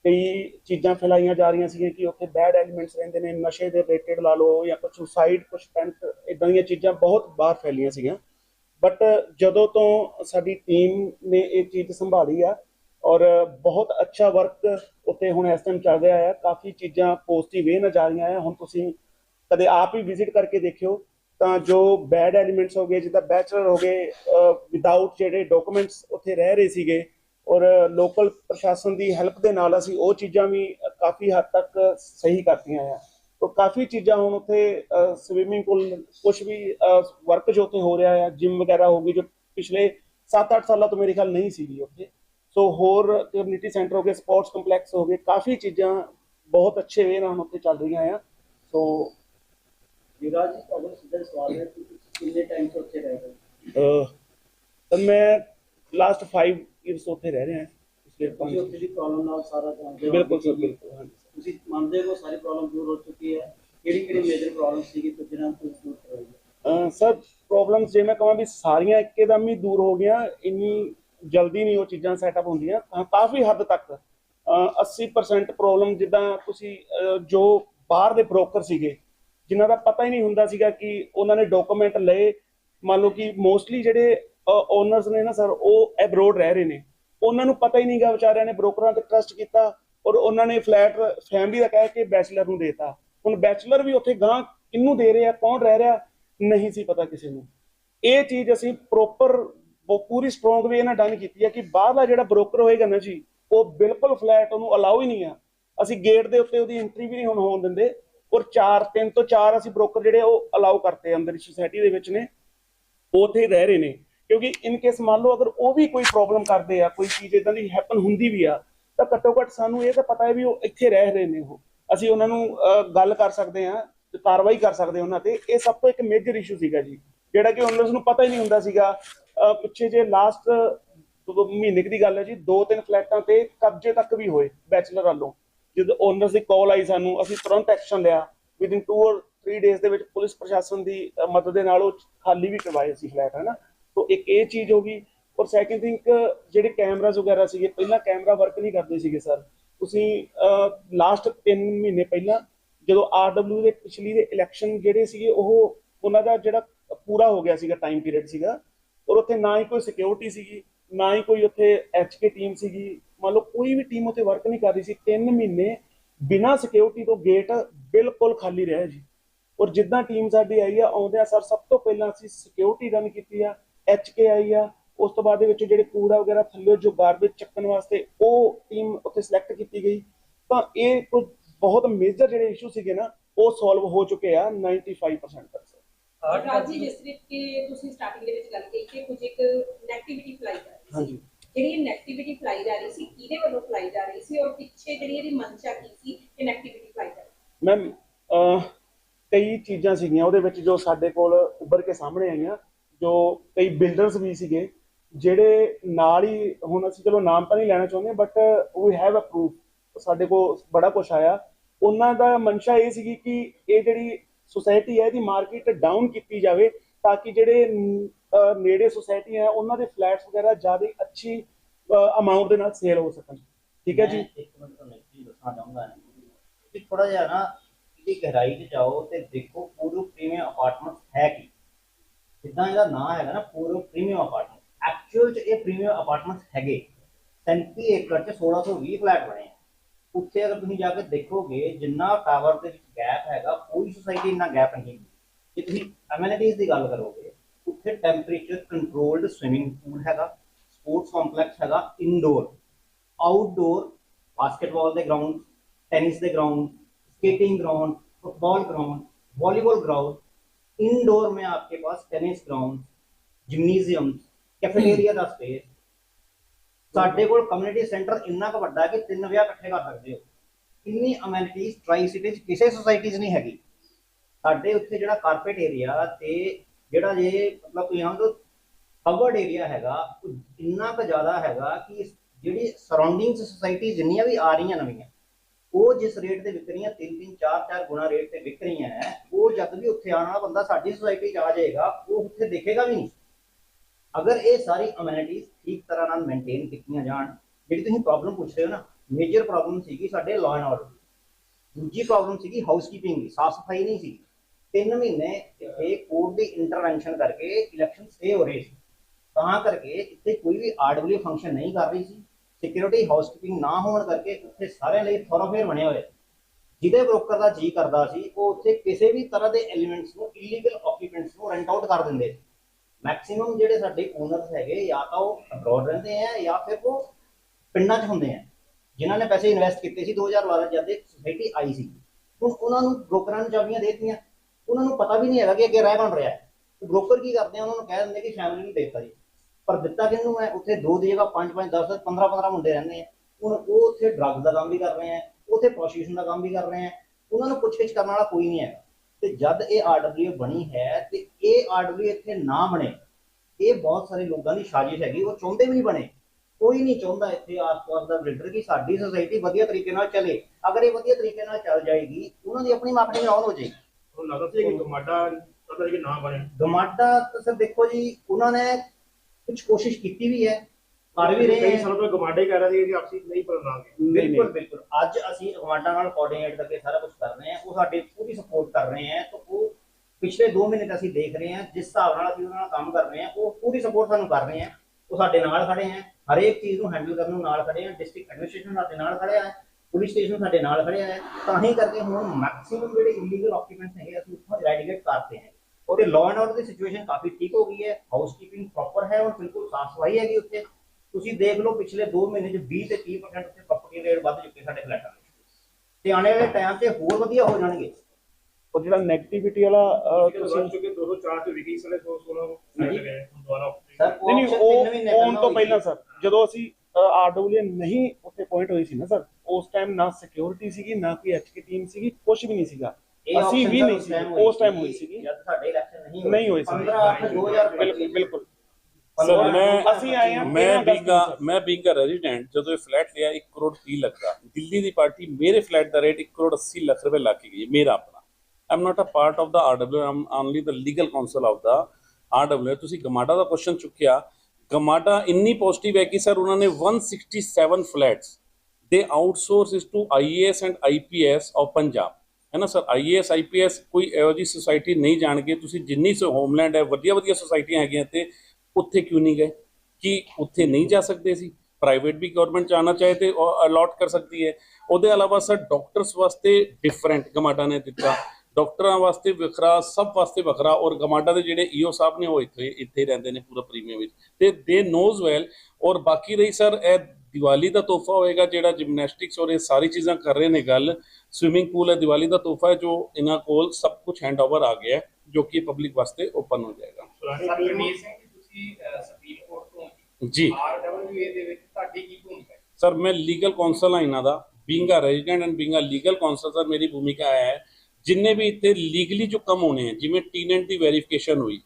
ਕਈ ਚੀਜ਼ਾਂ ਫੈਲਾਈਆਂ ਜਾ ਰਹੀਆਂ ਸੀਗੀਆਂ ਕਿ ਉੱਥੇ ਬੈਡ ਐਲੀਮੈਂਟਸ ਰਹਿੰਦੇ ਨੇ, ਨਸ਼ੇ ਦੇ ਰਿਲੇਟਡ ਲਾ ਲਓ ਜਾਂ ਕੁਝ ਸੁਸਾਈਡ ਕੁਝ ਪੈਂਟ ਇਦਾਂ ਦੀਆਂ ਚੀਜ਼ਾਂ ਬਹੁਤ ਬਾਹਰ ਫੈਲੀਆਂ ਸੀਗੀਆਂ। ਬਟ ਜਦੋਂ ਤੋਂ ਸਾਡੀ ਟੀਮ ਨੇ ਇਹ ਚੀਜ਼ ਸੰਭਾਲੀ ਆ ਔਰ ਬਹੁਤ ਅੱਛਾ ਵਰਕ ਉੱਤੇ ਹੁਣ ਇਸ ਟਾਈਮ ਚੱਲ ਰਿਹਾ ਹੈ। ਕਾਫੀ ਚੀਜ਼ਾਂ ਪੋਜ਼ਿਟਿਵ ਵੇ ਨਾਲ ਜਾ ਰਹੀਆਂ ਆ ਹੁਣ ਤੁਸੀਂ ਕਦੇ ਆਪ ਹੀ ਵਿਜ਼ਿਟ ਕਰਕੇ ਦੇਖਿਓ ਤਾਂ ਜੋ ਬੈਡ ਐਲੀਮੈਂਟਸ ਹੋ ਗਏ, ਜਿੱਦਾਂ ਬੈਚਲਰ ਹੋ ਗਏ ਵਿਦਆਊਟ ਜਿਹੜੇ ਡਾਕੂਮੈਂਟਸ ਉੱਥੇ ਰਹਿ ਰਹੇ ਸੀਗੇ ਔਰ ਲੋਕਲ ਪ੍ਰਸ਼ਾਸਨ ਦੀ ਹੈਲਪ ਦੇ ਨਾਲ ਅਸੀਂ ਉਹ ਚੀਜ਼ਾਂ ਵੀ ਕਾਫੀ ਹੱਦ ਤੱਕ ਸਹੀ ਕਰਤੀਆਂ ਆ। ਤੋ ਕਾਫੀ ਚੀਜ਼ਾਂ ਹੁਣ ਉੱਥੇ ਸਵਿਮਿੰਗ ਪੂਲ ਕੁਝ ਵੀ ਵਰਕ ਜੋ ਉੱਥੇ ਹੋ ਰਿਹਾ ਆ ਜਿਮ ਵਗੈਰਾ ਹੋ ਗਈ, ਜੋ ਪਿਛਲੇ 7-8 ਸਾਲਾਂ ਤੋਂ ਮੇਰੇ ਖਿਆਲ ਨਹੀਂ ਸੀਗੀ ਉੱਥੇ। ਸੋ ਹੋਰ ਕਮਿਊਨਿਟੀ ਸੈਂਟਰ ਹੋ ਗਏ ਸਪੋਰਟਸ ਕੰਪਲੈਕਸ ਹੋ ਗਏ ਕਾਫੀ ਚੀਜ਼ਾਂ ਬਹੁਤ ਅੱਛੇ ਵੇ ਨਾਲ ਉੱਥੇ ਚੱਲ ਰਹੀਆਂ ਆ। ਸੋ ਯੁਵਰਾਜ ਜੀ ਤੁਹਾਨੂੰ ਸਿੱਧਾ ਸਵਾਲ ਹੈ ਕਿ ਤੁਸੀਂ ਕਿੰਨੇ ਟਾਈਮ ਤੋਂ ਉੱਥੇ ਰਹਿ ਰਹੇ ਹੋ? ਤਾਂ ਮੈਂ ਲਾਸਟ 5 ਇਅਰਸ ਉੱਥੇ ਰਹਿ ਰਿਹਾ ਪਿਛਲੇ ਤੁਸੀਂ 5 ਉੱਥੇ ਦੀ ਪ੍ਰੋਬਲਮ ਨਾਲ ਸਾਰਾ ਜਾਣਦੇ ਹੋ। ਬਿਲਕੁਲ ਸਰ ਬਿਲਕੁਲ ਹਾਂਜੀ। ਤੁਸੀਂ ਮੰਨਦੇ ਹੋ ਸਾਰੀ ਪ੍ਰੋਬਲਮ ਦੂਰ ਹੋ ਚੁੱਕੀ ਹੈ? ਕਿਹੜੀ ਕਿਹੜੀ ਮੇਜਰ ਪ੍ਰੋਬਲਮ ਸੀਗੀ ਤੇ ਜਿਹਨਾਂ ਤੁਸੀਂ ਦੂਰ ਅਹ ਸਰ ਪ੍ਰੋਬਲਮਸ ਜੇ ਮੈਂ ਕਹਾਂ ਵੀ ਸਾਰੀਆਂ ਇੱਕਦਮ ਹੀ ਦੂਰ ਹੋ ਗਈਆਂ ਇੰਨੀ ਜਲਦੀ ਨਹੀਂ ਉਹ ਚੀਜ਼ਾਂ ਸੈਟਅਪ ਹੁੰਦੀਆਂ ਹਾਂ, ਕਾਫੀ ਹੱਦ ਤੱਕ ਅਹ 80% ਪ੍ਰੋਬਲਮ ਜਿੱਦਾਂ ਤੁਸੀਂ ਅਹ, ਜੋ ਬਾਹਰ ਦੇ ਬ੍ਰੋਕਰ ਸੀਗੇ ਜਿਨ੍ਹਾਂ ਦਾ ਪਤਾ ਹੀ ਨਹੀਂ ਹੁੰਦਾ ਸੀਗਾ ਕਿ ਉਹਨਾਂ ਨੇ ਡਾਕੂਮੈਂਟ ਲਏ ਮੰਨ ਲਓ ਕਿ ਮੋਸਟਲੀ ਜਿਹੜੇ ਓਨਰਸ ਨੇ ਨਾ ਸਰ ਉਹ ਐਬਰੋਡ ਰਹਿ ਰਹੇ ਨੇ। ਉਹਨਾਂ ਨੂੰ ਪਤਾ ਹੀ ਨਹੀਂਗਾ ਵਿਚਾਰਿਆਂ ਨੇ ਬ੍ਰੋਕਰਾਂ ਤੇ ਟਰਸਟ ਕੀਤਾ ਔਰ ਉਹਨਾਂ ਨੇ ਫਲੈਟ ਫੈਮਿਲੀ ਦਾ ਕਹਿ ਕੇ ਬੈਚਲਰ ਨੂੰ ਦੇਤਾ। ਹੁਣ ਬੈਚਲਰ ਵੀ ਉੱਥੇ ਗਾਂ ਕਿਹਨੂੰ ਦੇ ਰਿਹਾ ਕੌਣ ਰਹਿ ਰਿਹਾ ਨਹੀਂ ਸੀ ਪਤਾ ਕਿਸੇ ਨੂੰ। ਇਹ ਚੀਜ਼ ਅਸੀਂ ਪ੍ਰੋਪਰ ਪੂਰੀ ਸਟਰੋਂਗ ਵੇ ਨਾਲ ਡਨ ਕੀਤੀ ਹੈ ਕਿ ਬਾਹਰਲਾ ਜਿਹੜਾ ਬ੍ਰੋਕਰ ਹੋਏਗਾ ਨਾ ਜੀ, ਉਹ ਬਿਲਕੁਲ ਫਲੈਟ ਉਹਨੂੰ ਅਲਾਉ ਹੀ ਨਹੀਂ ਆ। ਅਸੀਂ ਗੇਟ ਦੇ ਉੱਤੇ ਉਹਦੀ ਐਂਟਰੀ ਵੀ ਨਹੀਂ ਹੁਣ ਹੋਣ ਦਿੰਦੇ। ਔਰ 4 3 ਤੋਂ 4 ਅਸੀਂ ਬ੍ਰੋਕਰ ਜਿਹੜੇ ਉਹ ਅਲਾਉ ਕਰਤੇ ਅੰਦਰ ਸੁਸਾਇਟੀ ਦੇ ਵਿੱਚ ਨੇ। ਉਹ ਰਹਿ ਰਹੇ ਨੇ। ਕਿਉਂਕਿ ਇਨ ਕੇਸ ਮੰਨ ਲਓ ਅਗਰ ਉਹ ਵੀ ਕੋਈ ਪ੍ਰੋਬਲਮ ਕਰਦੇ ਆ, ਕੋਈ ਚੀਜ਼ ਇਦਾਂ ਦੀ ਹੈਪਨ ਹੁੰਦੀ ਵੀ ਆ, ਤਾਂ ਘੱਟੋ ਘੱਟ ਸਾਨੂੰ ਇਹ ਤਾਂ ਪਤਾ ਹੈ ਵੀ ਉਹ ਇੱਥੇ ਰਹਿ ਰਹੇ ਨੇ ਉਹ। ਅਸੀਂ ਉਹਨਾਂ ਨੂੰ ਗੱਲ ਕਰ ਸਕਦੇ ਆ ਕਾਰਵਾਈ ਕਰ ਸਕਦੇ ਉਹਨਾਂ ਤੇ। ਇਹ ਸਭ ਤੋਂ ਇੱਕ ਮੇਜਰ ਇਸ਼ੂ ਸੀਗਾ ਜੀ। ਜਿਹੜਾ ਕਿ ਓਨਰਸ ਨੂੰ ਪਤਾ ਹੀ ਨਹੀਂ ਹੁੰਦਾ ਸੀਗਾ ਪਿੱਛੇ ਜੇ ਲਾਸਟ ਮਹੀਨੇ ਦੀ ਗੱਲ ਹੈ ਜੀ, ਦੋ ਤਿੰਨ ਫਲੈਟਾਂ ਤੇ ਕਬਜ਼ੇ ਤੱਕ ਵੀ ਹੋਏ ਬੈਚਲਰ ਵੱਲੋਂ। ਜਦੋਂ ਓਨਰਸ ਦੀ ਕਾਲ ਆਈ ਸਾਨੂੰ, ਅਸੀਂ ਤੁਰੰਤ ਐਕਸ਼ਨ ਲਿਆ। ਵਿਦਿਨ 2 অর 3 ਡੇਜ਼ ਦੇ ਵਿੱਚ ਪੁਲਿਸ ਪ੍ਰਸ਼ਾਸਨ ਦੀ ਮਦਦ ਦੇ ਨਾਲ ਉਹ ਖਾਲੀ ਵੀ ਕਰਵਾਏ ਅਸੀਂ ਫਲੈਟ ਹੈ ਨਾ ਤੋਂ ਇੱਕ ਇਹ ਚੀਜ਼ ਹੋ ਗਈ। ਔਰ ਸੈਕਿੰਡ ਥਿੰਕ ਜਿਹੜੇ ਕੈਮਰਾਸ ਵਗੈਰਾ ਸੀਗੇ, ਪਹਿਲਾਂ ਕੈਮਰਾ ਵਰਕ ਨਹੀਂ ਕਰਦੇ ਸੀਗੇ ਸਰ ਤੁਸੀਂ ਲਾਸਟ 3 ਮਹੀਨੇ ਪਹਿਲਾਂ ਜਦੋਂ ਆਰਡਬਲਯੂ ਦੇ ਪਿਛਲੀ ਦੇ ਇਲੈਕਸ਼ਨ ਜਿਹੜੇ ਸੀਗੇ, ਉਹ ਉਹਨਾਂ ਦਾ ਜਿਹੜਾ ਪੂਰਾ ਹੋ ਗਿਆ ਸੀਗਾ ਟਾਈਮ ਪੀਰੀਅਡ ਸੀਗਾ ਔਰ ਉੱਥੇ ਨਾ ਹੀ ਕੋਈ ਸਿਕਿਉਰਿਟੀ ਸੀਗੀ, ਨਾ ਹੀ ਕੋਈ ਉੱਥੇ ਐਚਕੇ ਟੀਮ ਸੀਗੀ। ਮੰਨ ਲਓ ਕੋਈ ਵੀ ਟੀਮ ਉੱਥੇ ਵਰਕ ਨਹੀਂ ਕਰ ਰਹੀ ਸੀ। 3 ਮਹੀਨੇ ਬਿਨਾਂ ਸਿਕਿਉਰਿਟੀ ਤੋਂ ਗੇਟ ਬਿਲਕੁਲ ਖਾਲੀ ਰਿਹਾ ਜੀ। ਔਰ ਜਿੱਦਾਂ ਟੀਮ ਸਾਡੀ ਆਈ ਆ, ਆਉਂਦਿਆਂ ਸਰ ਸਭ ਤੋਂ ਪਹਿਲਾਂ ਅਸੀਂ ਸਿਕਿਉਰਿਟੀ ਰਨ ਕੀਤੀ ਆ ਐਚਕੇ ਆਈ ਆ। ਉਸ ਤੋਂ ਬਾਅਦ ਦੇ ਵਿੱਚ ਜਿਹੜੇ ਕੂੜਾ ਵਗੈਰਾ ਥੱਲੇ ਜੋ ਗਾਰਬੇਜ ਚੱਕਣ ਵਾਸਤੇ ਉਹ ਟੀਮ ਉੱਥੇ ਸਿਲੈਕਟ ਕੀਤੀ ਗਈ। ਤਾਂ ਇਹ ਕੁਝ ਬਹੁਤ ਮੇਜਰ ਜਿਹੜੇ ਇਸ਼ੂ ਸੀਗੇ ਨਾ, ਉਹ ਸੋਲਵ ਹੋ ਚੁੱਕੇ ਆ 95% ਤੱਕ। ਰਾਜੀ ਜਿਸ ਤਰੀਕੇ ਤੁਸੀਂ ਸਟਾਰਟਿੰਗ ਦੇ ਵਿੱਚ ਗੱਲ ਕੀਤੀ ਕਿ ਕੁਝ ਇੱਕ ਨੈਗੇਟਿਵਿਟੀ ਫਲਾਈ ਕਰ ਰਹੀ ਸੀ। ਹਾਂਜੀ। ਜਿਹੜੀ ਇਹ ਨੈਗੇਟਿਵਿਟੀ ਫਲਾਈ ਜਾ ਰਹੀ ਸੀ ਕਿਹਦੇ ਵੱਲੋਂ ਫਲਾਈ ਜਾ ਰਹੀ ਸੀ ਔਰ ਪਿੱਛੇ ਜਿਹੜੀ ਇਹਦੀ ਮਨਸ਼ਾ ਕੀ ਸੀ ਕਿ ਨੈਗੇਟਿਵਿਟੀ ਫਲਾਈ ਕਰ ਰਹੀ ਮੈਮ ਅਹ, ਕਈ ਚੀਜ਼ਾਂ ਸੀਗੀਆਂ ਉਹਦੇ ਵਿੱਚ ਜੋ ਸਾਡੇ ਕੋਲ ਉੱਭਰ ਕੇ ਸਾਹਮਣੇ ਆਈਆਂ ਜੋ ਕਈ ਬਿਲਡਰਸ ਵੀ ਸੀਗੇ ਜਿਹੜੇ ਨਾਲ ਹੀ ਹੁਣ ਅਸੀਂ ਚਲੋ ਨਾਮ ਤਾਂ ਨਹੀਂ ਲੈਣਾ ਚਾਹੁੰਦੇ but we have a proof ਸਾਡੇ ਕੋਲ ਬੜਾ ਕੁਝ ਆਇਆ। ਉਹਨਾਂ ਦਾ ਮਨਸ਼ਾ ਇਹ ਸੀਗੀ ਕਿ ਇਹ ਜਿਹੜੀ ਸੁਸਾਇਟੀ ਹੈ, ਇਹਦੀ ਮਾਰਕੀਟ ਡਾਊਨ ਕੀਤੀ ਜਾਵੇ ਤਾਂ ਕਿ ਜਿਹੜੇ ਨੇੜੇ ਸੁਸਾਇਟੀ ਹੈ, ਉਹਨਾਂ ਦੇ ਫਲੈਟਸ ਵਗੈਰਾ ਜ਼ਿਆਦਾ ਅੱਛੀ ਅਮਾਉਂਟ ਦੇ ਨਾਲ ਸੇਲ ਹੋ ਸਕਣ। ਠੀਕ ਹੈ ਜੀ? ਇੱਕ ਮਿੰਟ ਤੁਹਾਨੂੰ ਇੱਕ ਚੀਜ਼ ਦੱਸਣਾ ਚਾਹੁੰਦਾ ਹਾਂ ਕਿ ਥੋੜਾ ਜਿਹਾ ਨਾ ਇਹਦੀ ਗਹਿਰਾਈ 'ਚ ਜਾਓ ਤੇ ਦੇਖੋ ਪੂਰਵ ਪ੍ਰੀਮੀਅਮ ਅਪਾਰਟਮੈਂਟਸ ਹੈ ਕੀ। ਜਿੱਦਾਂ ਇਹਦਾ ਨਾਮ ਹੈਗਾ ਨਾ ਪੂਰਵ ਪ੍ਰੀਮੀਅਮ ਅਪਾਰਟਮੈਂਟ ਐਕਚੁਅਲ 'ਚ ਇਹ ਪ੍ਰੀਮੀਅਮ ਅਪਾਰਟਮੈਂਟਸ ਹੈਗੇ। 37 ਏਕੜ 'ਚ 1620 ਫਲੈਟ ਬਣੇ ਆ। ਉੱਥੇ ਅਗਰ ਤੁਸੀਂ ਜਾ ਕੇ ਦੇਖੋਗੇ ਜਿੰਨਾ ਟਾਵਰ ਦੇ ਵਿੱਚ ਗੈਪ ਹੈਗਾ ਕੋਈ ਸੁਸਾਇਟੀ ਇੰਨਾ ਗੈਪ ਨਹੀਂ ਹੈ। ਜੇ ਤੁਸੀਂ ਅਮੈਨਿਟੀਜ਼ ਦੀ ਗੱਲ ਕਰੋਗੇ ਉੱਥੇ ਟੈਂਪਰੇਚਰ ਕੰਟਰੋਲਡ ਸਵਿਮਿੰਗ ਪੂਲ ਹੈਗਾ ਸਪੋਰਟਸ ਕੰਪਲੈਕਸ ਹੈਗਾ ਇਨਡੋਰ आउटडोर बास्केटबॉल के ग्राउंड टेनिस के ground skating ground football ground volleyball ground indoor में आपके पास टेनिस ग्राउंड जिमनेजियम कैफेटेरिया का स्पेस ਸਾਡੇ ਕੋਲ ਕਮਿਊਨਿਟੀ ਸੈਂਟਰ ਇੰਨਾ ਕੁ ਵੱਡਾ ਹੈ ਕਿ ਤਿੰਨ ਵਿਆਹ ਇਕੱਠੇ ਕਰ ਸਕਦੇ ਹੋ। ਇੰਨੀ ਅਮੈਨਿਟੀਜ਼ ਟਰਾਈ ਸਿਟੀ 'ਚ ਕਿਸੇ ਸੁਸਾਇਟੀ 'ਚ ਨਹੀਂ ਹੈਗੀ। ਸਾਡੇ ਉੱਥੇ ਜਿਹੜਾ ਕਾਰਪੇਟ ਏਰੀਆ ਤੇ ਜਿਹੜਾ ਜੇ ਮਤਲਬ ਤੁਸੀਂ ਸਮਝੋ ਕਵਰਡ ਏਰੀਆ ਹੈਗਾ, ਉਹ ਇੰਨਾ ਕੁ ਜ਼ਿਆਦਾ ਹੈਗਾ ਕਿ ਜਿਹੜੀ ਸਰਾਊਂਡਿੰਗਸ ਸੁਸਾਇਟੀ ਜਿੰਨੀਆਂ ਵੀ ਆ ਰਹੀਆਂ ਨਵੀਆਂ, ਉਹ ਜਿਸ ਰੇਟ ਤੇ ਵਿਕ ਰਹੀਆਂ 3 3 4 4 ਗੁਣਾ ਰੇਟ ਤੇ ਵਿਕ ਰਹੀਆਂ ਹੈ ਉਹ ਜਦ ਵੀ ਉੱਥੇ ਆਉਣ ਵਾਲਾ ਬੰਦਾ ਸਾਡੀ ਸੁਸਾਇਟੀ 'ਚ ਆ ਜਾਏਗਾ, ਉਹ ਉੱਥੇ ਦੇਖੇਗਾ ਵੀ ਨਹੀਂ। ਅਗਰ ਇਹ ਸਾਰੀ ਅਮੈਨਿਟੀਜ਼ ਠੀਕ ਤਰ੍ਹਾਂ ਨਾਲ ਮੇਨਟੇਨ ਕੀਤੀਆਂ ਜਾਣ, ਜਿਹੜੀ ਤੁਸੀਂ ਪ੍ਰੋਬਲਮ ਪੁੱਛ ਰਹੇ ਹੋ ਨਾ ਮੇਜਰ ਪ੍ਰੋਬਲਮ ਸੀਗੀ ਸਾਡੇ ਲਾਅ ਐਂਡ ਆਰਡਰ ਦੂਜੀ ਪ੍ਰੋਬਲਮ ਸੀਗੀ ਹਾਊਸਕੀਪਿੰਗ ਦੀ, ਸਾਫ਼ ਸਫ਼ਾਈ ਨਹੀਂ ਸੀ। ਤਿੰਨ ਮਹੀਨੇ ਇੱਥੇ ਕੋਰਟ ਦੀ ਇੰਟਰਵੈਂਸ਼ਨ ਕਰਕੇ ਇਲੈਕਸ਼ਨ ਸਟੇ ਹੋ ਰਹੇ ਸੀ। ਤਾਂ ਕਰਕੇ ਇੱਥੇ ਕੋਈ ਵੀ ਆਰਡਬਲਯੂ ਫੰਕਸ਼ਨ ਨਹੀਂ ਕਰ ਰਹੀ ਸੀ। ਸਿਕਿਉਰਿਟੀ ਹਾਊਸਕੀਪਿੰਗ ਨਾ ਹੋਣ ਕਰਕੇ ਉੱਥੇ ਸਾਰਿਆਂ ਲਈ ਥੋਰੋਫੇਅਰ ਬਣੇ ਹੋਏ ਜਿਹਦੇ ਬ੍ਰੋਕਰ ਦਾ ਜੀ ਕਰਦਾ ਸੀ, ਉਹ ਉੱਥੇ ਕਿਸੇ ਵੀ ਤਰ੍ਹਾਂ ਦੇ ਐਲੀਮੈਂਟਸ ਨੂੰ ਇਲੀਗਲ ਆਕੂਪੈਂਟਸ ਨੂੰ ਰੈਂਟ ਆਊਟ ਕਰ ਦਿੰਦੇ ਸੀ। ਮੈਕਸਿਮਮ ਜਿਹੜੇ ਸਾਡੇ ਓਨਰਸ ਹੈਗੇ, ਜਾਂ ਤਾਂ ਉਹ ਅਬਰੋਡ ਰਹਿੰਦੇ ਆ, ਜਾਂ ਫਿਰ ਉਹ ਪਿੰਡਾਂ 'ਚ ਹੁੰਦੇ ਆ। ਜਿਨ੍ਹਾਂ ਨੇ ਪੈਸੇ ਇਨਵੈਸਟ ਕੀਤੇ ਸੀ 2012 ਜਦ ਇਹ ਸੁਸਾਇਟੀ ਆਈ ਸੀ। ਹੁਣ ਉਹਨਾਂ ਨੂੰ ਬ੍ਰੋਕਰਾਂ ਨੂੰ ਚਾਬੀਆਂ ਦੇ ਦਿੱਤੀਆਂ। ਉਹਨਾਂ ਨੂੰ ਪਤਾ ਵੀ ਨਹੀਂ ਹੈਗਾ ਕਿ ਅੱਗੇ ਰਹਿ ਬਣ ਰਿਹਾ ਹੈ। ਬ੍ਰੋਕਰ ਕੀ ਕਰਦੇ ਆ? ਉਹਨਾਂ ਨੂੰ ਕਹਿ ਦਿੰਦੇ ਕਿ ਫੈਮਿਲੀ ਨੂੰ ਦੇਤਾ ਜੀ। ਪਰ ਦਿੱਤਾ ਕਿਹਨੂੰ ਹੈ? ਉੱਥੇ ਦੋ ਦੀ ਜਗ੍ਹਾ 5 5 10 15 15 ਮੁੰਡੇ ਰਹਿੰਦੇ ਆ। ਹੁਣ ਉਹ ਉੱਥੇ ਡਰੱਗ ਦਾ ਕੰਮ ਵੀ ਕਰ ਰਹੇ ਆ, ਉੱਥੇ ਪ੍ਰੋਸਟੀਟਿਊਸ਼ਨ ਦਾ ਕੰਮ ਵੀ ਕਰ ਰਹੇ ਆ। ਉਹਨਾਂ ਨੂੰ ਪੁੱਛਗਿੱਛ ਕਰਨ ਵਾਲਾ ਕੋਈ ਨਹੀਂ ਹੈਗਾ। ਤੇ ਜਦ ਇਹ ਆਰਡਬਲਯੂ ਬਣੀ ਹੈ ਤੇ ਇਹ ਆਰਡਬਲਯੂ ਇੱਥੇ ਨਾ ਬਣੇ ਇਹ ਬਹੁਤ ਸਾਰੇ ਲੋਕਾਂ ਦੀ ਸਾਜ਼ਿਸ਼ ਹੈਗੀ ਉਹ ਚਾਹੁੰਦੇ ਵੀ ਨਹੀਂ ਬਣੇ। ਕੋਈ ਨਹੀਂ ਚਾਹੁੰਦਾ ਇੱਥੇ ਆਸ-ਪਾਸ ਦਾ ਬਿਲਡਰ ਕਿ ਸਾਡੀ ਸੁਸਾਇਟੀ ਵਧੀਆ ਤਰੀਕੇ ਨਾਲ ਚੱਲੇ। ਅਗਰ ਇਹ ਵਧੀਆ ਤਰੀਕੇ ਨਾਲ ਚੱਲ ਜਾਏਗੀ ਉਹਨਾਂ ਦੀ ਆਪਣੀ ਮਾਰਕੀਟਿੰਗ ਆਨ ਹੋ ਜਾਏਗੀ। ਉਹ ਲੱਗਦਾ ਸੀ ਕਿ ਟਮਾਟਾ ਪਤਾ ਕਿ ਨਾ ਬਣੇ? ਗਮਾਡਾ ਤਾਂ ਸਰ ਦੇਖੋ ਜੀ ਉਹਨਾਂ ਨੇ ਕੁਝ ਕੋਸ਼ਿਸ਼ ਕੀਤੀ ਵੀ ਹੈ। ਕਰ ਵੀ ਰਹੇ ਕਈ ਹੈ ਸਾਲਾਂ ਤੋਂ ਗਮਾਡੇ ਕਹਿ ਰਹੇ ਸੀ ਕਿ ਆਪਸੀ ਨਹੀਂ ਬਣਾਵਾਂਗੇ ਬਿਲਕੁਲ ਬਿਲਕੁਲ। ਅੱਜ ਅਸੀਂ ਗਮਾਡਾ ਨਾਲ ਕੋਆਰਡੀਨੇਟ ਕਰਕੇ ਸਾਰਾ ਕੁਝ ਕਰ ਰਹੇ ਹਾਂ ਉਹ ਸਾਡੀ ਪੂਰੀ ਸਪੋਰਟ ਕਰ ਰਹੇ ਹੈ ਤਾਂ ਉਹ ਪਿਛਲੇ 2 ਮਹੀਨੇ ਤੋਂ ਅਸੀਂ ਦੇਖ ਰਹੇ ਹਾਂ ਜਿਸ ਹਿਸਾਬ ਨਾਲ ਅਸੀਂ ਉਹਨਾਂ ਨਾਲ ਕੰਮ ਕਰ ਰਹੇ ਹਾਂ ਉਹ ਪੂਰੀ ਸਪੋਰਟ ਸਾਨੂੰ ਕਰ ਰਹੇ ਹੈ। ਉਹ ਸਾਡੇ ਨਾਲ ਖੜੇ ਹੈ ਹਰੇਕ ਚੀਜ਼ ਨੂੰ ਹੈਂਡਲ ਕਰਨ ਨੂੰ ਨਾਲ ਖੜੇ ਹੈ ਡਿਸਟ੍ਰਿਕਟ ਐਡਮਿਨਿਸਟ੍ਰੇਸ਼ਨ ਸਾਡੇ ਨਾਲ ਖੜਿਆ ਹੈ ਪੁਲਿਸ ਸਟੇਸ਼ਨ ਸਾਡੇ ਨਾਲ ਖੜਿਆ ਹੈ ਤਾਂ ਹੀ ਕਰਕੇ ਹੁਣ ਮੈਕਸਿਮਮ ਜਿਹੜੇ ਇਲੀਗਲ ਆਕੂਪੈਂਟਸ ਹੈਗੇ ਅਸੀਂ ਉੱਥੋਂ ਇਰੈਡੀਕੇਟ ਕਰਤੇ ਹੈ। ਉਹਦੇ ਲਾਅ ਐਂਡ ਆਰਡਰ ਦੀ ਸਿਚੁਏਸ਼ਨ ਕਾਫੀ ਠੀਕ ਹੋ ਗਈ ਹੈ ਹਾਊਸਕੀਪਿੰਗ ਪ੍ਰੋਪਰ ਹੈ ਔਰ ਬਿਲਕੁਲ ਸਾਫ਼ ਸਫ਼ਾਈ ਹੈਗੀ ਉੱਥੇ। ਤੁਸੀਂ ਦੇਖ ਲਓ ਪਿਛਲੇ 2 ਮਹੀਨੇ ਚ 20 ਤੇ 30% ਉੱਤੇ ਪ੍ਰਾਪਰਟੀ ਰੇਟ ਵੱਧ ਚੁੱਕੇ ਸਾਡੇ ਫਲੈਟਾਂ ਦੇ ਤੇ ਆਉਣ ਵਾਲੇ ਟਾਈਮ 'ਚ ਹੋਰ ਵਧੀਆ ਹੋ ਜਾਣਗੇ। ਉਹ ਜਿਹੜਾ ਨੈਗੇਟਿਵਿਟੀ ਵਾਲਾ ਅਹ, ਤੁਸੀਂ ਤੁਸੀਂ ਚੁੱਕੇ 204 ਤੇ ਵਿਕੀ ਸਲੇ 16 ਹਾਂਜੀ। ਗਏ ਹੁਣ ਦੁਬਾਰਾ ਸਰ ਨਹੀਂ ਨਹੀਂ ਉਹ ਆਉਣ ਤੋਂ ਪਹਿਲਾਂ। ਸਰ ਜਦੋਂ ਅਸੀਂ ਆਰਡਬਲਯੂ ਨਹੀਂ ਉੱਥੇ ਪੁਆਇੰਟ ਹੋਈ ਸੀ ਨਾ ਸਰ ਉਸ ਟਾਈਮ ਨਾ ਸਿਕਿਉਰਿਟੀ ਸੀਗੀ ਨਾ ਕੋਈ ਐਚਕੇ ਟੀਮ ਸੀਗੀ ਕੁਝ ਵੀ ਨਹੀਂ ਸੀਗਾ। ਅਸੀਂ ਵੀ ਨਹੀਂ ਸੀ ਉਸ ਟਾਈਮ ਹੋਈ ਸੀਗੀ। ਜਦ ਸਾਡੇ ਇਲੈਕਸ਼ਨ ਨਹੀਂ ਨਹੀਂ ਹੋਈ ਸੀ। 15 8 2000 ਬਿਲਕੁਲ ਬਿਲਕੁਲ। ਸਰ ਮੈਂ ਅਸੀਂ ਆਏ ਹਾਂ ਮੈਂ 13 ਅਗਸਤ ਬੀਂਗਾ। ਮੈਂ ਬੀਂਗਾ ਰੈਜ਼ੀਡੈਂਟ ਜਦੋਂ ਇਹ ਫਲੈਟ ਲਿਆ 1 ਕਰੋੜ 30 ਲੱਖ ਦਾ। ਦਿੱਲੀ ਦੀ ਪਾਰਟੀ ਮੇਰੇ ਫਲੈਟ ਦਾ ਰੇਟ 1 ਕਰੋੜ 80 ਲੱਖ ਰੁਪਏ ਲਾ ਕੇ ਗਈ ਮੇਰਾ ਆਪਣਾ। I'm not a part of the RWA I'm only the legal counsel of the RWA ਤੁਸੀਂ ਗਮਾਡਾ ਦਾ ਕੁਐਸਚਨ ਚੁੱਕਿਆ। ਗਮਾਡਾ ਇੰਨੀ ਪੋਜ਼ਿਟਿਵ ਹੈ ਕਿ ਸਰ ਉਹਨਾਂ ਨੇ 167 ਫਲੈਟਸ ਦੇ outsource is to IAS and IPS of Punjab ਹੈ ਨਾ ਸਰ? ਆਈਏਐਸ ਆਈਪੀਐਸ ਕੋਈ ਇਹੋ ਜਿਹੀ ਸੁਸਾਇਟੀ ਨਹੀਂ ਜਾਣਗੇ। ਤੁਸੀਂ ਜਿੰਨੀ ਸੋ ਹੋਮਲੈਂਡ ਹੈ ਵਧੀਆ ਵਧੀਆ ਸੁਸਾਇਟੀਆਂ ਹੈਗੀਆਂ ਤੇ ਉੱਥੇ ਕਿਉਂ ਨਹੀਂ ਗਏ? ਕਿ ਉੱਥੇ ਨਹੀਂ ਜਾ ਸਕਦੇ ਸੀ? ਪ੍ਰਾਈਵੇਟ ਵੀ ਗਵਰਨਮੈਂਟ ਚਾਹਨਾ ਚਾਹੇ ਤੇ ਅਲਾਟ ਕਰ ਸਕਦੀ ਹੈ। ਉਹਦੇ ਇਲਾਵਾ ਸਰ ਡਾਕਟਰਸ ਵਾਸਤੇ ਡਿਫਰੈਂਟ ਗਮਾਡਾ ਨੇ ਦਿੱਤਾ। ਡਾਕਟਰਾਂ ਵਾਸਤੇ ਵੱਖਰਾ, ਸਭ ਵਾਸਤੇ ਵੱਖਰਾ ਔਰ ਗਮਾਡਾ ਦੇ ਜਿਹੜੇ ਈਓ ਸਾਹਿਬ ਨੇ ਉਹ ਇੱਥੇ ਇੱਥੇ ਰਹਿੰਦੇ ਨੇ ਪੂਰਾ ਪ੍ਰੀਮੀਅਮ ਵਿੱਚ। ਤੇ ਦੇ ਨੋਜ਼ ਵੈਲ ਔਰ ਬਾਕੀ ਰਹੀ ਸਰ, ਇਹ ਦੀਵਾਲੀ ਦਾ ਤੋਹਫਾ ਹੋਏਗਾ ਜਿਹੜਾ ਜਿਮਨੈਸਟਿਕਸ ਔਰ ਇਹ ਸਾਰੀ ਚੀਜ਼ਾਂ ਕਰ ਰਹੇ ਨੇ ਗੱਲ। ਸਵਿਮਿੰਗ ਪੂਲ ਹੈ, ਦੀਵਾਲੀ ਦਾ ਤੋਹਫਾ ਹੈ, ਜੋ ਇਹਨਾਂ ਕੋਲ ਸਭ ਕੁਝ ਹੈਂਡਓਵਰ ਆ ਗਿਆ ਜੋ ਕਿ ਪਬਲਿਕ ਵਾਸਤੇ ਓਪਨ ਹੋ ਜਾਏਗਾ। ਤੁਸੀਂ ਸੁਪਰੀਮ ਕੋਰਟ ਤੋਂ ਜੀ। ਆਰਡਬਲਯੂਏ ਦੇ ਵਿੱਚ ਤੁਹਾਡੀ ਕੀ ਭੂਮਿਕਾ ਹੈ? ਸਰ ਮੈਂ ਲੀਗਲ ਕਾਉਂਸਲ ਆ ਇਹਨਾਂ ਦਾ। Being a resident and being a legal counsel sir ਮੇਰੀ ਭੂਮਿਕਾ ਹੈ। ਜਿੰਨੇ ਵੀ ਇੱਥੇ ਲੀਗਲੀ ਜੋ ਕੰਮ ਹੋਣੇ ਹੈ ਜਿਵੇਂ ਟੀਨੈਂਟ ਦੀ ਵੈਰੀਫਿਕੇਸ਼ਨ ਹੋਈ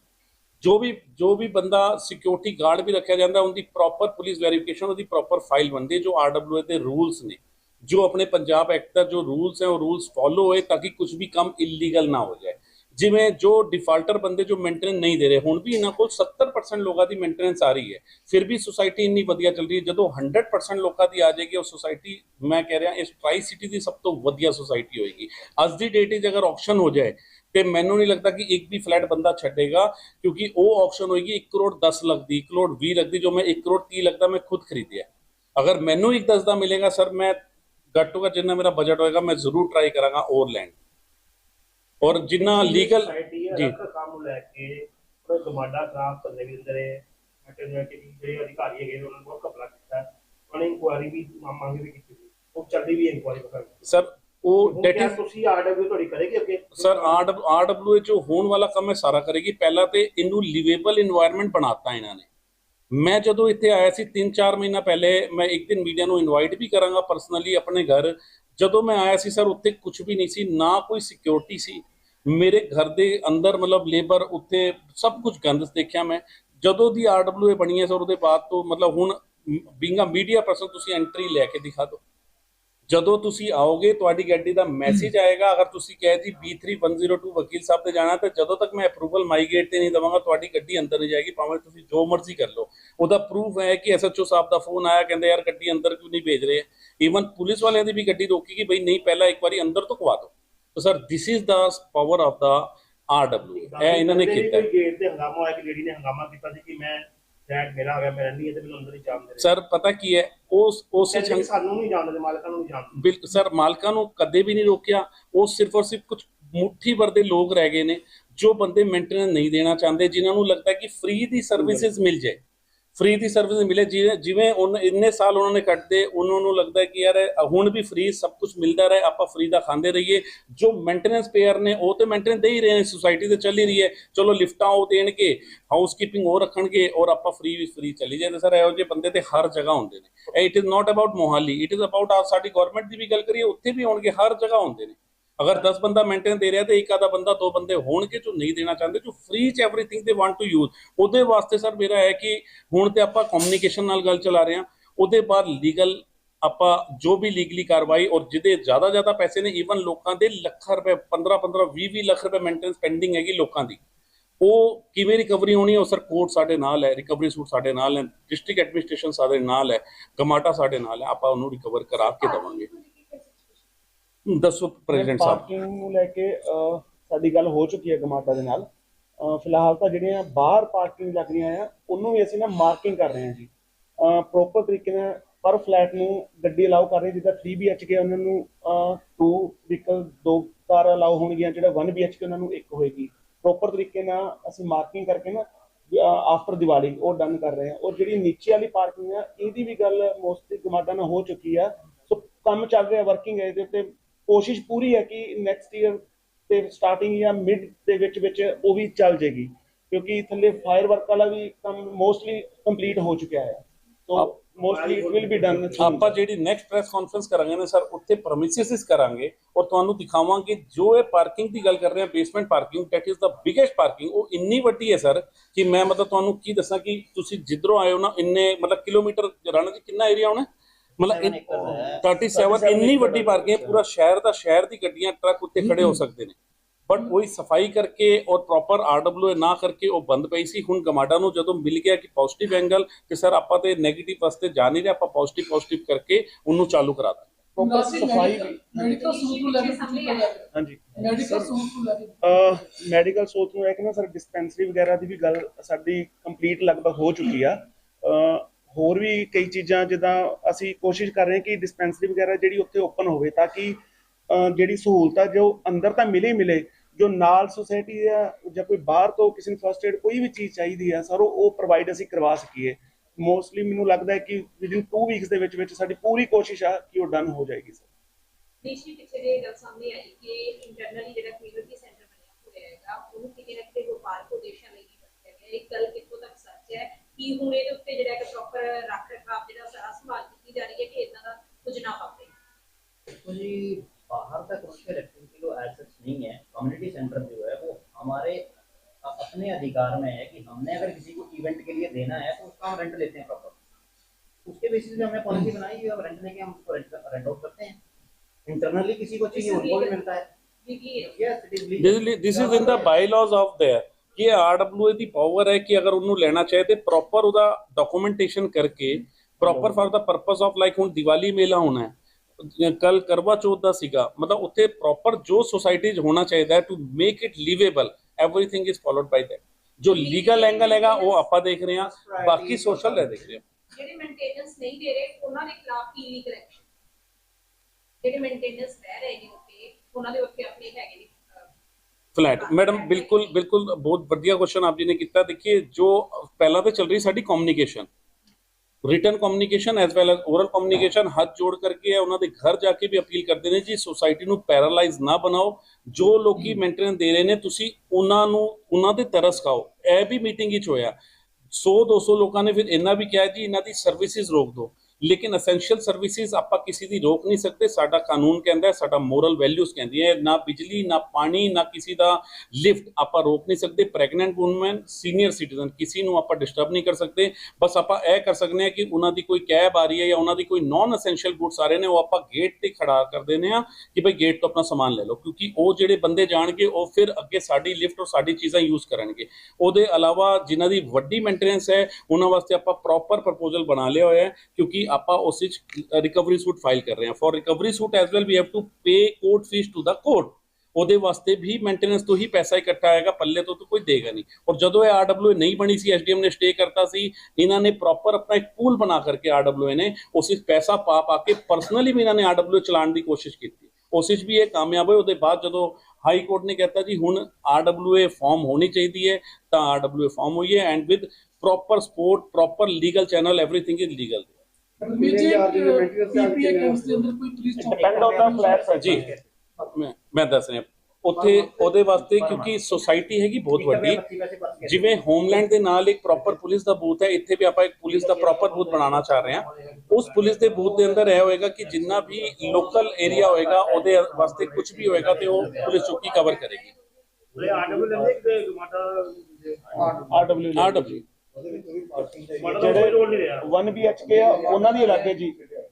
ਜੋ ਵੀ ਜੋ ਵੀ ਬੰਦਾ ਸਿਕਿਉਰਿਟੀ ਗਾਰਡ ਵੀ ਰੱਖਿਆ ਜਾਂਦਾ ਉਹਦੀ ਪ੍ਰੋਪਰ ਪੁਲਿਸ ਵੈਰੀਫਿਕੇਸ਼ਨ ਉਹਦੀ ਪ੍ਰੋਪਰ ਫਾਈਲ ਬਣਦੀ ਹੈ ਜੋ ਆਰਡਬਲਯੂਏ ਦੇ ਰੂਲਸ ਨੇ। ਜੋ ਆਪਣੇ ਪੰਜਾਬ ਐਕਟ ਦਾ ਜੋ ਰੂਲਸ ਹੈ ਉਹ ਰੂਲਸ ਫੋਲੋ ਹੋਏ ਤਾਂ ਕਿ ਕੁਝ ਵੀ ਕੰਮ ਇਲੀਗਲ ਨਾ ਹੋ ਜਾਏ। ਜਿਵੇਂ ਜੋ ਡਿਫਾਲਟਰ ਬੰਦੇ ਜੋ ਮੇਨਟੇਨੈਂਸ ਨਹੀਂ ਦੇ ਰਹੇ, ਹੁਣ ਵੀ ਇਹਨਾਂ ਕੋਲ 70% ਲੋਕਾਂ ਦੀ ਮੇਨਟੇਨੈਂਸ ਆ ਰਹੀ ਹੈ। ਫਿਰ ਵੀ ਸੁਸਾਇਟੀ ਇੰਨੀ ਵਧੀਆ ਚੱਲ ਰਹੀ ਹੈ, ਜਦੋਂ 100% ਲੋਕਾਂ ਦੀ ਆ ਜਾਏਗੀ, ਉਹ ਸੁਸਾਇਟੀ ਮੈਂ ਕਹਿ ਰਿਹਾ, ਇਸ ਟਰਾਈ ਸਿਟੀ ਦੀ ਸਭ ਤੋਂ ਵਧੀਆ ਸੁਸਾਇਟੀ ਹੋਏਗੀ। ਅੱਜ ਦੀ ਡੇਟ 'ਚ ਅਗਰ ਆਕਸ਼ਨ ਹੋ ਜਾਏ, ਤੇ ਮੈਨੂੰ ਨਹੀਂ ਲੱਗਦਾ ਕਿ ਇੱਕ ਵੀ ਫਲੈਟ ਬੰਦਾ ਛੱਡੇਗਾ, ਕਿਉਂਕਿ ਉਹ ਆਕਸ਼ਨ ਹੋਏਗੀ 1 ਕਰੋੜ 10 ਲੱਖ ਦੀ 1 ਕਰੋੜ 20 ਲੱਖ ਦੀ, ਜੋ ਮੈਂ 1 ਕਰੋੜ 30 ਲੱਖ ਦਾ ਮੈਂ ਖੁਦ ਖਰੀਦਿਆ। ਅਗਰ ਮੈਨੂੰ ਇੱਕ 10 ਦਾ ਮਿਲੇਗਾ, ਸਰ, ਮੈਂ ਘੱਟੋ ਘੱਟ ਜਿੰਨਾ ਮੇਰਾ ਬਜਟ ਹੋਏਗਾ, ਮੈਂ ਜ਼ਰੂਰ ਟਰਾਈ ਕਰਾਂਗਾ ਔਰ ਲੈਂਡ ਔਰ ਜਿੰਨਾ ਲੀਗਲ ਜੀ। ਕੰਮ ਲੈ ਕੇ ਉਹ ਗਮਾਡਾ ਖਰਾਬ ਕਰਨੇ ਵੀ ਜਿਹੜੇ ਅਧਿਕਾਰੀ ਹੈਗੇ ਉਹਨਾਂ ਨੂੰ ਬਹੁਤ ਘਪਲਾ ਕੀਤਾ ਉਹਨਾਂ ਨੇ ਵੀ ਮੰਗ ਵੀ ਕੀਤੀ ਉਹ ਚੱਲਦੀ ਵੀ ਇਨਕੁਆਰੀ ਕਰ ਸਰ ਉਹ ਡੈਟਿੰਗ ਤੁਸੀਂ ਆਰਡਬਲਯੂ ਤੁਹਾਡੀ ਕਰੇਗੀ ਅੱਗੇ? ਸਰ ਆਰਡਬਲਯੂ ਚ ਹੋਣ ਵਾਲਾ ਕੰਮ ਹੈ ਸਾਰਾ ਕਰੇਗੀ। ਪਹਿਲਾਂ ਤੇ ਇਹਨੂੰ ਲਿਵੇਬਲ এনवायरमेंट ਬਣਾਤਾ ਇਹਨਾਂ ਨੇ। ਮੈਂ ਜਦੋਂ ਇੱਥੇ ਆਇਆ ਸੀ 3-4 ਮਹੀਨਾ ਪਹਿਲੇ ਮੈਂ ਇੱਕ ਦਿਨ ਮੀਡੀਆ ਨੂੰ ਇਨਵਾਈਟ ਵੀ ਕਰਾਂਗਾ ਪਰਸਨਲੀ ਆਪਣੇ ਘਰ। ਜਦੋਂ ਮੈਂ ਆਇਆ ਸੀ ਸਰ ਉੱਥੇ ਕੁਝ ਵੀ ਨਹੀਂ ਸੀ ਨਾ ਕੋਈ ਸਿਕਿਉਰਿਟੀ ਸੀ। ਮੇਰੇ ਘਰ ਦੇ ਅੰਦਰ ਮਤਲਬ ਲੇਬਰ ਉੱਥੇ ਸਭ ਕੁਝ ਗੰਦ ਦੇਖਿਆ ਮੈਂ। ਜਦੋਂ ਦੀ ਆਰਡਬਲਯੂ ਬਣੀ ਹੈ ਸਰ ਉਹਦੇ ਬਾਅਦ ਤੋਂ ਮਤਲਬ ਹੁਣ ਬੀਂਗਾ ਮੀਡੀਆ ਪਰਸਨ ਤੁਸੀਂ ਐਂਟਰੀ ਲੈ ਕੇ ਦਿਖਾ ਦਿਓ। ਜਦੋਂ ਤੁਸੀਂ ਆਓਗੇ, ਤੁਹਾਡੀ ਗੱਡੀ ਦਾ ਮੈਸੇਜ ਆਏਗਾ, ਅਗਰ ਤੁਸੀਂ ਕਹੇ ਜੀ B3102 ਵਕੀਲ ਸਾਹਿਬ ਤੇ ਜਾਣਾ, ਤਾਂ ਜਦੋਂ ਤੱਕ ਮੈਂ ਅਪਰੂਵਲ ਮਾਈ ਤੇ ਨਹੀਂ ਦਵਾਂਗਾ, ਤੁਹਾਡੀ ਗੱਡੀ ਅੰਦਰ ਨਹੀਂ ਜਾਏਗੀ, ਭਾਵੇਂ ਤੁਸੀਂ ਜੋ ਮਰਜ਼ੀ ਕਰ ਲਓ। ਉਹਦਾ ਪ੍ਰੂਫ ਹੈ ਕਿ ਐਸਐਚਓ ਸਾਹਿਬ ਦਾ ਫੋਨ ਆਇਆ, ਕਹਿੰਦੇ ਯਾਰ ਗੱਡੀ ਅੰਦਰ ਕਿਉਂ ਨਹੀਂ ਭੇਜ ਰਹੇ? ਈਵਨ ਪੁਲਿਸ ਵਾਲਿਆਂ ਦੀ ਵੀ ਗੱਡੀ ਰੋਕੀ ਕਿ ਬਈ ਨਹੀਂ, ਪਹਿਲਾਂ ਇੱਕ ਵਾਰੀ ਅੰਦਰ ਤੋਂ ਕਵਾ ਦਿਓ। ਤਾਂ sir this is the power of the RWA ਇਹ ਇਹਨਾਂ ਨੇ ਕੀਤਾ। ਹੈ। ਗੇਟ ਤੇ ਹੰਗਾਮਾ ਹੋਇਆ ਕਿ ਲੇਡੀ ਨੇ ਹੰਗਾਮਾ ਕੀਤਾ ਸੀ ਕਿ ਮੈਂ ਫਲੈਟ ਮੇਰਾ ਆ ਗਿਆ ਮੈਂ ਰਹਿੰਦੀ ਹੈ ਤੇ ਮੈਨੂੰ ਅੰਦਰ ਹੀ ਜਾਣ ਦੇ ਸਰ ਪਤਾ ਕੀ ਹੈ? ਉਸ ਉਸ ਸਾਨੂੰ ਨਹੀਂ ਜਾਣ ਦਿੰਦੇ ਮਾਲਕਾਂ ਨੂੰ ਨਹੀਂ ਜਾਣ ਦਿੰਦੇ ਬਿਲਕੁਲ ਸਰ ਮਾਲਕਾਂ ਨੂੰ ਕਦੇ ਵੀ ਨਹੀਂ ਰੋਕਿਆ। ਉਹ ਸਿਰਫ ਔਰ ਸਿਰਫ ਕੁਝ ਮੁੱਠੀ ਭਰ ਦੇ ਲੋਕ ਰਹਿ ਗਏ ਨੇ ਜੋ ਬੰਦੇ ਮੇਨਟੇਨੈਂਸ ਨਹੀਂ ਦੇਣਾ ਚਾਹੁੰਦੇ ਜਿਨ੍ਹਾਂ ਨੂੰ ਲੱਗਦਾ ਕਿ ਫ੍ਰੀ ਦੀ ਸਰਵਿਸਿਜ਼ ਮਿਲ ਜਾਏ। ਫ੍ਰੀ ਦੀ ਸਰਵਿਸ ਮਿਲੇ, ਜਿਵੇਂ ਜਿਵੇਂ ਉਹਨ ਇੰਨੇ ਸਾਲ ਉਹਨਾਂ ਨੇ ਕੱਟਦੇ ਉਹਨਾਂ ਨੂੰ ਲੱਗਦਾ ਕਿ ਯਾਰ ਹੁਣ ਵੀ ਫ੍ਰੀ, ਸਭ ਕੁਝ ਮਿਲਦਾ ਰਹੇ, ਆਪਾਂ ਫ੍ਰੀ ਦਾ ਖਾਂਦੇ ਰਹੀਏ। ਜੋ ਮੇਨਟੇਨੈਂਸ ਪੇਅਰ ਨੇ, ਉਹ ਤੇ ਮੇਨਟੇਨੈਂਸ ਦੇ ਹੀ ਰਹੇ ਨੇ ਸੁਸਾਇਟੀ ਤੇ ਚੱਲ ਹੀ ਰਹੀ ਹੈ। ਚਲੋ ਲਿਫਟਾਂ ਉਹ ਦੇਣਗੇ ਹਾਊਸਕੀਪਿੰਗ ਉਹ ਰੱਖਣਗੇ, ਔਰ ਆਪਾਂ ਫ੍ਰੀ ਵੀ ਫ੍ਰੀ ਚੱਲੀ ਜਾਂਦੇ ਸਰ, ਇਹੋ ਜਿਹੇ ਬੰਦੇ ਤੇ ਹਰ ਜਗ੍ਹਾ ਹੁੰਦੇ ਨੇ। It is not about Mohali it is about ਸਾਡੀ ਗਵਰਨਮੈਂਟ ਦੀ ਵੀ ਗੱਲ ਕਰੀਏ, ਉੱਥੇ ਵੀ ਹੋਣਗੇ ਹਰ ਜਗ੍ਹਾ ਹੁੰਦੇ ਨੇ। ਅਗਰ 10 ਬੰਦਾ ਮੇਨਟੇਨ ਦੇ ਰਿਹਾ ਤੇ ਇੱਕ ਆਧਾ ਬੰਦਾ ਦੋ ਬੰਦੇ ਹੋਣਗੇ ਜੋ ਨਹੀਂ ਦੇਣਾ ਚਾਹੁੰਦੇ, ਜੋ ਫ੍ਰੀ ਚ everything they want to use ਉਹਦੇ ਵਾਸਤੇ ਸਰ ਮੇਰਾ ਹੈ ਕਿ ਹੁਣ ਤੇ ਆਪਾਂ ਕਮਿਊਨੀਕੇਸ਼ਨ ਨਾਲ ਗੱਲ ਚਲਾ ਰਹੇ ਹਾਂ, ਉਹਦੇ ਬਾਅਦ ਲੀਗਲ ਆਪਾਂ ਜੋ ਵੀ ਲੀਗਲੀ ਕਾਰਵਾਈ ਔਰ ਜਿਹਦੇ ਜ਼ਿਆਦਾ ਜ਼ਿਆਦਾ ਪੈਸੇ ਨੇ ਈਵਨ ਲੋਕਾਂ ਦੇ ਲੱਖਾਂ ਰੁਪਏ 15 15 20 20 ਲੱਖ ਰੁਪਏ ਮੇਨਟੇਨੈਂਸ ਪੈਂਡਿੰਗ ਹੈਗੀ ਲੋਕਾਂ ਦੀ। ਉਹ ਕਿਵੇਂ ਰਿਕਵਰੀ ਹੋਣੀ ਹੈ ਉਹ ਸਰ ਕੋਰਟ ਸਾਡੇ ਨਾਲ ਹੈ ਰਿਕਵਰੀ ਸੂਟ ਸਾਡੇ ਨਾਲ ਹੈ ਡਿਸਟ੍ਰਿਕਟ ਐਡਮਿਨਿਸਟ੍ਰੇਸ਼ਨ ਸਾਡੇ ਨਾਲ ਹੈ, ਗਮਾਟਾ ਸਾਡੇ ਨਾਲ ਹੈ, ਆਪਾਂ ਉਹਨੂੰ ਰਿਕਵਰ ਕਰਾ ਕੇ ਦੇਵਾਂਗੇ। ਦੱਸੋ ਪ੍ਰੈਜ਼ੀਡੈਂਟ ਸਾਹਿਬ। ਪਾਰਕਿੰਗ ਨੂੰ ਲੈ ਕੇ ਅਹ, ਸਾਡੀ ਗੱਲ ਹੋ ਚੁੱਕੀ ਹੈ ਗਮਾਟਾ ਦੇ ਨਾਲ। ਅਹ, ਫਿਲਹਾਲ ਤਾਂ ਜਿਹੜੀਆਂ ਬਾਹਰ ਪਾਰਕਿੰਗ ਲੱਗ ਰਹੀਆਂ ਆ ਉਹਨੂੰ ਵੀ ਅਸੀਂ ਨਾ ਮਾਰਕਿੰਗ ਕਰ ਰਹੇ ਹਾਂ ਜੀ। ਪ੍ਰੋਪਰ ਤਰੀਕੇ ਨਾਲ ਪਰ ਫਲੈਟ ਨੂੰ ਗੱਡੀ ਅਲਾਉ ਕਰ ਰਹੇ ਜਿੱਦਾਂ 3 BHK ਉਹਨਾਂ ਨੂੰ 2 ਵਹੀਕਲ ਦੋ ਕਾਰ ਅਲਾਉ ਹੋਣਗੀਆਂ ਜਿਹੜਾ 1 BHK ਉਹਨਾਂ ਨੂੰ ਇੱਕ ਹੋਏਗੀ। ਪ੍ਰੋਪਰ ਤਰੀਕੇ ਨਾਲ ਅਸੀਂ ਮਾਰਕਿੰਗ ਕਰਕੇ ਨਾ ਆਫਟਰ ਦੀਵਾਲੀ ਉਹ ਡਨ ਕਰ ਰਹੇ ਹਾਂ। ਔਰ ਜਿਹੜੀ ਨੀਚੇ ਵਾਲੀ ਪਾਰਕਿੰਗ ਆ ਇਹਦੀ ਵੀ ਗੱਲ ਮੋਸਟਲੀ ਗਮਾਟਾ ਨਾਲ ਹੋ ਚੁੱਕੀ ਆ। ਸੋ ਕੰਮ ਚੱਲ ਰਿਹਾ ਵਰਕਿੰਗ ਹੈ ਇਹਦੇ ਉੱਤੇ ਕੋਸ਼ਿਸ਼ ਪੂਰੀ ਹੈ ਕਿ ਨੈਕਸਟ ਈਅਰ ਤੇ ਸਟਾਰਟਿੰਗ ਜਾਂ ਮਿਡ ਦੇ ਵਿੱਚ ਵਿੱਚ ਉਹ ਵੀ ਚੱਲ ਜੇਗੀ ਕਿਉਂਕਿ ਥੱਲੇ ਫਾਇਰ ਵਰਕ ਵਾਲਾ ਵੀ ਕੰਮ ਮੋਸਟਲੀ ਕੰਪਲੀਟ ਹੋ ਚੁੱਕਿਆ ਹੈ। So mostly it will be done ਆਪਾਂ ਜਿਹੜੀ ਨੈਕਸਟ ਪ੍ਰੈਸ ਕਾਨਫਰੰਸ ਕਰਾਂਗੇ ਨਾ ਸਰ ਉੱਥੇ ਪ੍ਰੋਮਿਸਿਸ ਕਰਾਂਗੇ ਔਰ ਤੁਹਾਨੂੰ ਦਿਖਾਵਾਂਗੇ ਜੋ ਇਹ ਪਾਰਕਿੰਗ ਦੀ ਗੱਲ ਕਰ ਰਹੇ ਹਾਂ basement parking that is the biggest parking ਉਹ ਇੰਨੀ ਵੱਡੀ ਹੈ ਸਰ ਕਿ ਮੈਂ ਮਤਲਬ ਤੁਹਾਨੂੰ ਕੀ ਦੱਸਾਂ ਕਿ ਤੁਸੀਂ ਜਿੱਧਰੋਂ ਆਏ ਹੋ ਨਾ ਇੰਨੇ ਮਤਲਬ ਕਿਲੋਮੀਟਰ ਰਣ ਜੀ ਕਿੰਨਾ ਏਰੀਆ ਹੋਣਾ? ਮਤਲਬ Seven acres ਹੈ। 37 ਇੰਨੀ ਵੱਡੀ ਪਾਰਕਿੰਗ ਹੈ ਪੂਰਾ ਸ਼ਹਿਰ ਦਾ ਸ਼ਹਿਰ ਦੀ ਗੱਡੀਆਂ ਟਰੱਕ ਉੱਤੇ ਖੜੇ ਹੋ ਸਕਦੇ ਨੇ। ਬਟ ਕੋਈ ਸਫ਼ਾਈ ਕਰਕੇ ਔਰ ਪ੍ਰੋਪਰ ਆਰਡਬਲਯੂ ਨਾ ਕਰਕੇ ਉਹ ਬੰਦ ਪਈ ਸੀ। ਹੁਣ ਗਮਾਡਾ ਨੂੰ ਜਦੋਂ ਮਿਲ ਗਿਆ ਕਿ ਪੋਜ਼ਿਟਿਵ ਐਂਗਲ ਕਿ ਸਰ ਆਪਾਂ ਤੇ 네ਗੇਟਿਵ ਵਾਸਤੇ ਜਾ ਨਹੀਂ ਰਹੇ ਆਪਾਂ ਪੋਜ਼ਿਟਿਵ ਪੋਜ਼ਿਟਿਵ ਕਰਕੇ ਉਹਨੂੰ ਚਾਲੂ ਕਰਾ ਦਾਂਗੇ ਪ੍ਰੋਪਰ ਸਫ਼ਾਈ ਵੀ। ਮੈਡੀਕਲ ਸੂਟ ਨੂੰ ਲੈ ਕੇ ਹਾਂਜੀ। ਮੈਡੀਕਲ ਸੂਟ ਨੂੰ ਲੈ ਕੇ। ਮੈਡੀਕਲ ਸੋਚ ਨੂੰ ਹੈ ਕਿ ਨਾ ਸਰ ਡਿਸਪੈਂਸਰੀ ਵਗੈਰਾ ਦੀ ਵੀ ਗੱਲ ਸਾਡੀ ਕੰਪਲੀਟ ਲਗਭਗ ਹੋ ਚੁੱਕੀ ਆ। ਹੋਰ ਵੀ ਕਈ ਚੀਜ਼ਾਂ ਜਿੱਦਾਂ ਅਸੀਂ ਕੋਸ਼ਿਸ਼ ਕਰ ਰਹੇ ਹਾਂ ਕਿ ਡਿਸਪੈਂਸਰੀ ਵਗੈਰਾ ਜਿਹੜੀ ਉੱਥੇ ਓਪਨ ਹੋਵੇ ਤਾਂ ਕਿ ਜਿਹੜੀ ਸਹੂਲਤ ਜੋ ਅੰਦਰ ਤਾਂ ਮਿਲੇ ਮਿਲੇ, ਜੋ ਨਾਲ ਸੁਸਾਇਟੀ ਆ ਜਾਂ ਕੋਈ ਬਾਹਰ ਤੋਂ ਕਿਸੇ ਨੂੰ ਫਸਟ ਏਡ ਕੋਈ ਵੀ ਚੀਜ਼ ਚਾਹੀਦੀ ਆ, ਸਰ, ਉਹ ਪ੍ਰੋਵਾਈਡ ਅਸੀਂ ਕਰਵਾ ਸਕੀਏ। ਮੋਸਟਲੀ ਮੈਨੂੰ ਲੱਗਦਾ ਹੈ ਕਿ ਵਿਦਿਨ 2 ਵੀਕਸ ਦੇ ਵਿੱਚ ਵਿੱਚ ਸਾਡੀ ਪੂਰੀ ਕੋਸ਼ਿਸ਼ ਆ ਕਿ ਉਹ ਡਨ ਹੋ ਜਾਏਗੀ, ਸਰ। ਨਿਸ਼ਚਿਤ ਪਿੱਛੇ ਜੇ ਗੱਲ ਸਾਹਮਣੇ ਆਈ ਕਿ ਇੰਟਰਨਲੀ ਜਿਹੜਾ ਕਮਿਊਨਿਟੀ ਸੈਂਟਰ ਬਣਿਆ ਹੋਇਆ ਉਹਨੂੰ ਕਿਤੇ ਨਾ ਕਿਤੇ ਵਪਾਰਕ ਉਦੇਸ਼ਾਂ ਲਈ ਵਰਤਿਆ ਗਿਆ ਇਹ ਗੱਲ ਕਿੱਥੋਂ ਤੱਕ ਸੱਚ ਹੈ ਕਿ ਹੁਣ ਇਹਦੇ ਉੱਤੇ ਜਿਹੜਾ कारण है कि हमने अगर किसी को इवेंट के लिए देना है तो उसका हम रेंट लेते हैं प्रॉपर उसके बेसिस पे हमने पॉलिसी बनाई है हम रेंट लेके हम उसको रेंट आउट करते हैं इंटरनली किसी को चाहिए उनको भी मिलता है this is in the bylaws of their ਕਿ ਆਰਡਬਲਯੂ ਕਰਵਾ ਚੌਥ ਦਾ ਸੀਗਾ ਮਤਲਬ ਉੱਥੇ ਜੋ ਲੀਗਲ ਐਂਗਲ ਹੈਗਾ ਉਹ ਆਪਾਂ ਦੇਖ ਰਹੇ ਹਾਂ ਬਾਕੀ ਸੋਸ਼ਲ ਲੈ ਦੇਖ ਰਹੇ ਹਾਂ। ਜਿਹੜੇ ਮੇਨਟੇਨੈਂਸ ਨਹੀਂ ਦੇ ਰਹੇ ਉਹਨਾਂ ਦੇ ਖਿਲਾਫ ਕੀ ਲੀਗਲ ਐਕਸ਼ਨ ਜਿਹੜੇ ਮੇਨਟੇਨੈਂਸ ਲੈ ਰਹੇ ਨੇ ਉੱਤੇ ਉਹਨਾਂ ਦੇ ਉੱਤੇ ਆਪਣੇ ਹੈਗੇ ਨੇ ਫਲੈਟ ਮੈਡਮ ਬਿਲਕੁਲ ਬਿਲਕੁਲ ਬਹੁਤ ਵਧੀਆ ਕੁਐਸਚਨ ਆਪ ਜੀ ਨੇ ਕੀਤਾ। ਦੇਖਿਏ ਜੋ ਪਹਿਲਾਂ ਤੇ ਚੱਲ ਰਹੀ ਸਾਡੀ communication written communication as well as oral communication ਹੱਥ ਜੋੜ ਕਰਕੇ ਉਹਨਾਂ ਦੇ ਘਰ ਜਾ ਕੇ ਵੀ ਅਪੀਲ ਕਰਦੇ ਨੇ ਜੀ ਸੋਸਾਇਟੀ ਨੂੰ ਪੈਰਾਲਾਈਜ਼ ਨਾ ਬਣਾਓ। ਜੋ ਲੋਕੀ ਮੇਨਟੇਨੈਂਸ ਦੇ ਰਹੇ ਨੇ ਤੁਸੀਂ ਉਹਨਾਂ ਨੂੰ ਉਹਨਾਂ ਦੇ ਤਰਸ ਖਾਓ। ਇਹ ਵੀ ਮੀਟਿੰਗ ਵਿੱਚ ਹੋਇਆ। 100 200 ਲੋਕਾਂ ਨੇ ਫਿਰ ਇੰਨਾ ਵੀ ਕਿਹਾ ਜੀ ਇਹਨਾਂ ਦੀ ਸਰਵਿਸਿਜ਼ ਰੋਕ ਦਿਓ। ਲੇਕਿਨ ਐਸੈਂਸ਼ੀਅਲ ਸਰਵਿਸਿਜ਼ ਆਪਾਂ ਕਿਸੇ ਦੀ ਰੋਕ ਨਹੀਂ ਸਕਦੇ। ਸਾਡਾ ਕਾਨੂੰਨ ਕਹਿੰਦਾ ਹੈ, ਸਾਡਾ ਮੋਰਲ ਵੈਲਿਊਜ਼ ਕਹਿੰਦੀ ਹੈ। ਨਾ ਬਿਜਲੀ, ਨਾ ਪਾਣੀ, ਨਾ ਕਿਸੇ ਦਾ ਲਿਫਟ ਆਪਾਂ ਰੋਕ ਨਹੀਂ ਸਕਦੇ। ਪ੍ਰੈਗਨੈਂਟ ਵੂਮਨ ਸੀਨੀਅਰ ਸਿਟੀਜ਼ਨ ਕਿਸੇ ਨੂੰ ਆਪਾਂ ਡਿਸਟਰਬ ਨਹੀਂ ਕਰ ਸਕਦੇ। ਬਸ ਆਪਾਂ ਇਹ ਕਰ ਸਕਦੇ ਹਾਂ ਕਿ ਉਹਨਾਂ ਦੀ ਕੋਈ ਕੈਬ ਆ ਰਹੀ ਹੈ ਜਾਂ ਉਹਨਾਂ ਦੀ ਕੋਈ ਨਾਨ ਐਸੈਂਸ਼ੀਅਲ ਗੁੱਡਸ ਆ ਰਹੇ ਨੇ, ਉਹ ਆਪਾਂ ਗੇਟ ਤੇ ਖੜਾ ਕਰ ਦਿੰਦੇ ਆ ਕਿ ਭਾਈ ਗੇਟ ਤੋਂ ਆਪਣਾ ਸਮਾਨ ਲੈ ਲਓ। ਕਿਉਂਕਿ ਉਹ ਜਿਹੜੇ ਬੰਦੇ ਜਾਣਗੇ, ਉਹ ਫਿਰ ਅੱਗੇ ਸਾਡੀ ਲਿਫਟ ਔਰ ਸਾਡੀ ਚੀਜ਼ਾਂ ਯੂਜ਼ ਕਰਨਗੇ। ਉਹਦੇ ਇਲਾਵਾ ਜਿਨ੍ਹਾਂ ਦੀ ਵੱਡੀ ਮੇਨਟੇਨੈਂਸ ਹੈ, ਉਹਨਾਂ ਵਾਸਤੇ ਆਪਾਂ ਪ੍ਰੋਪਰ ਪ੍ਰਪੋਜ਼ਲ ਬਣਾ ਲਿਆ ਹੋਇਆ ਹੈ। ਕਿਉਂਕਿ ਆਪਾਂ ਉਸ ਵਿੱਚ ਰਿਕਵਰੀ ਸੂਟ ਫਾਈਲ ਕਰ ਰਹੇ ਹਾਂ। For recovery suit as well we have to pay court fees to the court ਉਹਦੇ ਵਾਸਤੇ ਵੀ ਮੇਨਟੇਨੈਂਸ ਤੋਂ ਹੀ ਪੈਸਾ ਇਕੱਠਾ ਆਏਗਾ, ਪੱਲੇ ਤੋਂ ਤਾਂ ਕੋਈ ਦੇਗਾ ਨਹੀਂ। ਔਰ ਜਦੋਂ ਇਹ ਆਰਡਬਲਯੂ ਨਹੀਂ ਬਣੀ ਸੀ ਐਸਡੀਐਮ ਨੇ ਸਟੇ ਕਰਤਾ ਸੀ, ਇਹਨਾਂ ਨੇ ਪ੍ਰੋਪਰ ਆਪਣਾ ਇੱਕ ਪੂਲ ਬਣਾ ਕਰਕੇ ਆਰਡਬਲਯੂ ਨੇ, ਉਸ ਵਿੱਚ ਪੈਸਾ ਪਾ ਪਾ ਕੇ ਪਰਸਨਲੀ ਵੀ ਇਹਨਾਂ ਨੇ ਆਰਡਬਲਯੂ ਚਲਾਉਣ ਦੀ ਕੋਸ਼ਿਸ਼ ਕੀਤੀ। ਉਸ ਵਿੱਚ ਵੀ ਇਹ ਕਾਮਯਾਬ ਹੋਏ, ਉਹਦੇ ਬਾਅਦ ਜਦੋਂ ਹਾਈ ਕੋਰਟ ਨੇ ਕਹਿਤਾ ਜੀ, ਹੁਣ ਆਰਡਬਲਯੂ ਫਾਰਮ ਹੋਣੀ ਚਾਹੀਦੀ ਹੈ, ਤਾਂ ਆਰਡਬਲਯੂ ਫਾਰਮ ਹੋਈ ਹੈ and with proper support proper legal channel everything is legal PPA campus ਦੇ ਅੰਦਰ ਕੋਈ ਪੁਲਿਸ ਚੌਕੀ depend on the flat sir ji ਮੈਂ ਮੈਂ ਦੱਸ ਰਿਹਾ। ਉੱਥੇ ਉਹਦੇ ਵਾਸਤੇ ਕਿਉਂਕਿ ਸੋਸਾਇਟੀ ਹੈਗੀ ਬਹੁਤ ਵੱਡੀ। ਜਿਵੇਂ ਹੋਮਲੈਂਡ ਦੇ ਨਾਲ ਇੱਕ ਪ੍ਰੋਪਰ ਪੁਲਿਸ ਦਾ ਬੂਥ ਹੈ ਇੱਥੇ ਵੀ ਆਪਾਂ ਇੱਕ ਪੁਲਿਸ ਦਾ ਪ੍ਰੋਪਰ ਬੂਥ ਬਣਾਉਣਾ ਚਾਹ ਰਹੇ ਹਾਂ। ਉਸ ਪੁਲਿਸ ਦੇ ਬੂਥ ਦੇ ਅੰਦਰ ਇਹ ਹੋਏਗਾ ਕਿ ਜਿੰਨਾ ਵੀ ਲੋਕਲ ਏਰੀਆ ਹੋਏਗਾ ਉਹਦੇ ਵਾਸਤੇ ਕੁਝ ਵੀ ਹੋਏਗਾ ਤੇ ਉਹ ਪੁਲਿਸ ਚੌਕੀ ਕਵਰ ਕਰੇਗੀ। ਲੈਂਦੇ ਕਿ ਗਮਾਡਾ ਆਰਡਬਲਯੂ ਆਰਡਬਲਯੂ ਗਮਾਡਾ ਦਾ ਕੋਈ ਰੋਲ ਨਹੀਂ ਰਿਹਾ 1 BHK ਆ ਉਹਨਾਂ ਦੀ ਅਲੱਗ ਹੈ ਜੀ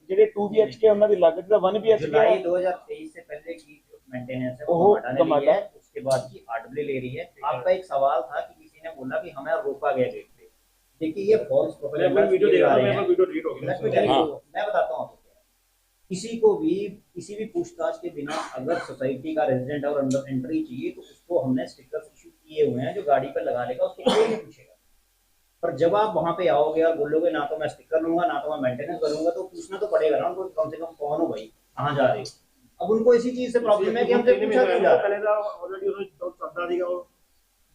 ਜਿਹੜੇ 2 BHK ਆ, ਉਹਨਾਂ ਦੀ ਅਲੱਗ ਹੈ ਜਿਹੜਾ 1 BHK जुलाई ਆ, 2023 से पहले की जो मेंटेनेंस है ओहो, वो गमाडा ने ली गमाडा। है उसके बाद की आरडब्ल्यू ले रही है आपका एक सवाल था कि किसी ने बोला कि हमें रोका गया गेट पे देखिए ये फॉल्स मैं अपना वीडियो देख रहा हूं मैं अपना वीडियो डिलीट हो Let me गया tell you, हाँ। मैं बताता हूँ आपको क्या है। किसी को भी किसी भी पूछताछ के बिना अगर सोसाइटी का रेजिडेंट और अंदर एंट्री चाहिए तो उसको हमने स्टिकर्स इशू किए हुए हैं जो गाड़ी पर लगा लेगा उसको कोई नहीं पूछेगा पर जब आप वहां पे आओगे और बोलोगे ना तो मैं स्टिकर लूंगा ना तो मैं मेंटेनेंस करूंगा तो पूछना तो पड़ेगा ना उनको कम से कम कौन हो भाई कहाँ जा रहे हो अब उनको इसी चीज से प्रॉब्लम है कि हमसे पूछा क्यों जा रहा है ਪਹਿਲੇ ਦਾ ਆਲਰੇਡੀ ਉਹ ਚੱਲਦਾ ਸੀਗਾ ਉਹ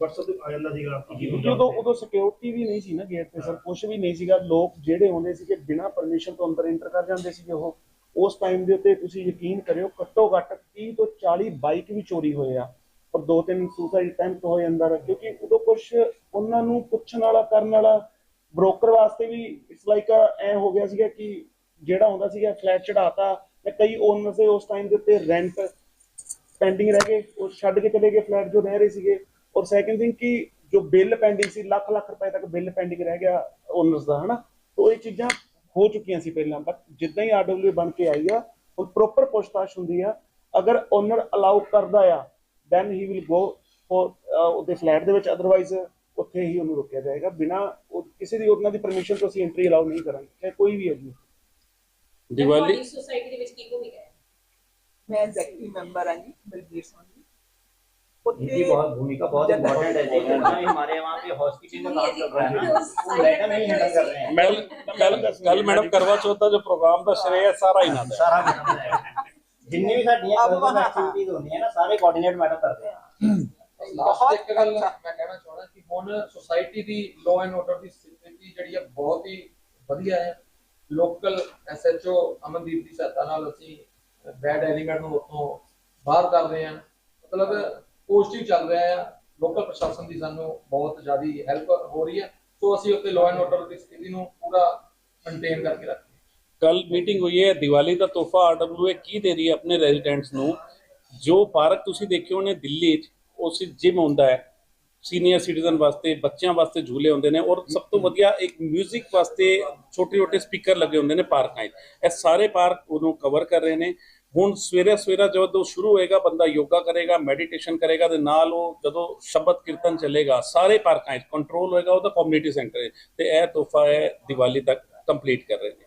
WhatsApp ਤੇ ਆ ਜਾਂਦਾ ਸੀਗਾ ਕਿਉਂਕਿ ਉਦੋਂ ਉਦੋਂ ਸਿਕਿਉਰਿਟੀ ਵੀ ਨਹੀਂ ਸੀ ਨਾ ਗੇਟ ਤੇ ਸਰ ਕੁਝ ਵੀ ਨਹੀਂ ਸੀਗਾ ਲੋਕ ਜਿਹੜੇ ਆਉਂਦੇ ਸੀਗੇ ਬਿਨਾਂ ਪਰਮਿਸ਼ਨ ਤੋਂ ਅੰਦਰ ਐਂਟਰ ਕਰ ਜਾਂਦੇ ਸੀਗੇ ਉਹ ਉਸ ਟਾਈਮ ਦੇ ਉੱਤੇ ਤੁਸੀਂ ਯਕੀਨ ਕਰਿਓ ਘੱਟੋ ਘੱਟ 30 ਤੋਂ 40 ਬਾਈਕ ਵੀ ਚੋਰੀ ਹੋਏ ਆ ਔਰ ਦੋ ਤਿੰਨ ਸੁਸਾਈਡ ਅਟੈਂਪਟ ਹੋਏ ਅੰਦਰ, ਕਿਉਂਕਿ ਉਦੋਂ ਕੁਝ ਉਹਨਾਂ ਨੂੰ ਪੁੱਛਣ ਵਾਲਾ, ਕਰਨ ਵਾਲਾ ਬ੍ਰੋਕਰ ਵਾਸਤੇ ਵੀ ਇਟਸ ਲਾਈਕ ਐ ਹੋ ਗਿਆ ਸੀਗਾ ਕਿ ਜਿਹੜਾ ਆਉਂਦਾ ਸੀਗਾ ਫਲੈਟ ਚੜਾਤਾ ਤੇ ਕਈ ਓਨਰ ਉਸ ਟਾਈਮ ਦੇ ਉੱਤੇ ਰੈਂਟ ਪੈਂਡਿੰਗ ਰਹਿ ਗਏ, ਉਹ ਛੱਡ ਕੇ ਚਲੇ ਗਏ ਫਲੈਟ ਜੋ ਰਹਿ ਰਹੇ ਸੀਗੇ। ਔਰ ਸੈਕੰਡ ਥਿੰਗ ਕਿ ਜੋ ਬਿੱਲ ਪੈਂਡਿੰਗ ਸੀ, ਲੱਖ ਲੱਖ ਰੁਪਏ ਤੱਕ ਬਿੱਲ ਪੈਂਡਿੰਗ ਰਹਿ ਗਿਆ ਓਨਰਸ ਦਾ, ਹਨਾ? ਤੋਂ ਇਹ ਚੀਜ਼ਾਂ ਹੋ ਚੁੱਕੀਆਂ ਸੀ ਪਹਿਲਾਂ ਬਟ ਜਿੱਦਾਂ ਹੀ ਆਰਡਬਲਯੂ ਬਣ ਕੇ ਆਈ ਆ, ਹੁਣ ਪ੍ਰੋਪਰ ਪੁੱਛਤਾਛ ਹੁੰਦੀ ਆ, ਅਗਰ ਓਨਰ ਅਲਾਉ ਕਰਦਾ ਆ then he will go for ਉਹਦੇ ਫਲੈਟ ਦੇ ਵਿੱਚ ਅਦਰਵਾਈਜ਼ ਉੱਥੇ ਹੀ ਉਹਨੂੰ ਰੋਕਿਆ ਜਾਏਗਾ। ਬਿਨਾ ਕਿਸੇ ਦੀ ਉਹਨਾਂ ਦੀ ਪਰਮਿਸ਼ਨ ਤੋਂ ਅਸੀਂ ਐਂਟਰੀ ਅਲਾਉ ਨਹੀਂ ਕਰਾਂਗੇ ਚਾਹੇ ਕੋਈ ਵੀ ਹੈ ਜੀ। ਦੀਵਾਲੀ ਸੋਸਾਇਟੀ ਦੇ ਵਿੱਚ ਕੀ ਭੂਮਿਕਾ ਹੈ? ਮੈਂ ਐਗਜ਼ੈਕਟਿਵ ਮੈਂਬਰ ਹਾਂ ਜੀ ਬਲਬੀਰ ਸਿੰਘ उनकी बहुत भूमिका बहुत इंपॉर्टेंट है जी हमारे यहाँ पे हॉस्पिटल में काम चल रहा है वो लेटर नहीं हैंडल कर रहे हैं कल मैडम करवा चौथ का जो प्रोग्राम था श्रेय सारा इन्होंने सारा ਜਿੰਨੇ ਵੀ ਸਾਡੀਆਂ ਅਬ ਵਹਾਂ ਐਕਟੀਵਿਟੀਜ਼ ਹੁੰਦੀਆਂ ਨਾ ਸਾਰੇ ਕੋਆਰਡੀਨੇਟ ਮੈਡਮ ਕਰਦੇ ਆ। ਬਹੁਤ ਇੱਕ ਗੱਲ ਮੈਂ ਕਹਿਣਾ ਚਾਹੁੰਦਾ ਕਿ ਹੁਣ ਸੋਸਾਇਟੀ ਦੀ ਲਾਅ ਐਂਡ ਆਰਡਰ ਦੀ ਸਥਿਤੀ ਜਿਹੜੀ ਹੈ ਬਹੁਤ ਹੀ ਵਧੀਆ ਹੈ। ਲੋਕਲ ਐਸਐਚਓ ਅਮਨਦੀਪ ਦੀ ਸਹਾਇਤਾ ਨਾਲ ਅਸੀਂ ਬੈਡ ਐਲੀਮੈਂਟ ਨੂੰ ਉੱਥੋਂ ਬਾਹਰ ਕਰ ਰਹੇ ਹਾਂ। ਮਤਲਬ ਪੋਜ਼ਿਟਿਵ ਚੱਲ ਰਿਹਾ ਹੈ। ਲੋਕਲ ਪ੍ਰਸ਼ਾਸਨ ਦੀ ਸਾਨੂੰ ਬਹੁਤ ਜ਼ਿਆਦਾ ਹੈਲਪ ਹੋ ਰਹੀ ਹੈ। ਸੋ ਅਸੀਂ ਉੱਤੇ ਲਾਅ ਐਂਡ ਆਰਡਰ ਦੀ ਸਥਿਤੀ ਨੂੰ ਪੂਰਾ ਮੇਨਟੇਨ ਕਰਕੇ ਰੱਖ ਕੱਲ ਮੀਟਿੰਗ ਹੋਈ ਹੈ, ਦੀਵਾਲੀ ਦਾ ਤੋਹਫਾ ਆਰਡਬਲਯੂ ਕੀ ਦੇ ਰਹੀ ਹੈ ਆਪਣੇ ਰੈਜ਼ੀਡੈਂਟਸ ਨੂੰ? ਜੋ ਪਾਰਕ ਤੁਸੀਂ ਦੇਖਿਓ ਨੇ ਦਿੱਲੀ 'ਚ ਉਸ ਜਿਮ ਹੁੰਦਾ ਹੈ। ਸੀਨੀਅਰ ਸਿਟੀਜ਼ਨ ਵਾਸਤੇ, ਬੱਚਿਆਂ ਵਾਸਤੇ ਝੂਲੇ ਹੁੰਦੇ ਨੇ ਔਰ ਸਭ ਤੋਂ ਵਧੀਆ ਇੱਕ 뮤직 ਵਾਸਤੇ ਛੋਟੇ ਛੋਟੇ ਸਪੀਕਰ ਲੱਗੇ ਹੁੰਦੇ ਨੇ ਪਾਰਕਾਂ 'ਚ। ਇਹ ਸਾਰੇ ਪਾਰਕ ਉਹਨੂੰ ਕਵਰ ਕਰ ਰਹੇ ਨੇ। ਹੁਣ ਸਵੇਰੇ ਸਵੇਰਾ ਜਦੋਂ ਸ਼ੁਰੂ ਹੋਏਗਾ, ਬੰਦਾ ਯੋਗਾ ਕਰੇਗਾ ਮੈਡੀਟੇਸ਼ਨ ਕਰੇਗਾ ਤੇ ਨਾਲ ਉਹ ਜਦੋਂ ਸ਼ਬਦ ਕੀਰਤਨ ਚੱਲੇਗਾ, ਸਾਰੇ ਪਾਰਕਾਂ 'ਚ ਕੰਟਰੋਲ ਹੋਏਗਾ ਉਹਦਾ ਕਮਿਊਨਿਟੀ ਸੈਂਟਰ ਹੈ ਤੇ ਇਹ ਤੋਹਫਾ ਹੈ ਦੀਵਾਲੀ ਤੱਕ ਕੰਪਲੀਟ ਕਰ ਰਹੇ ਨੇ।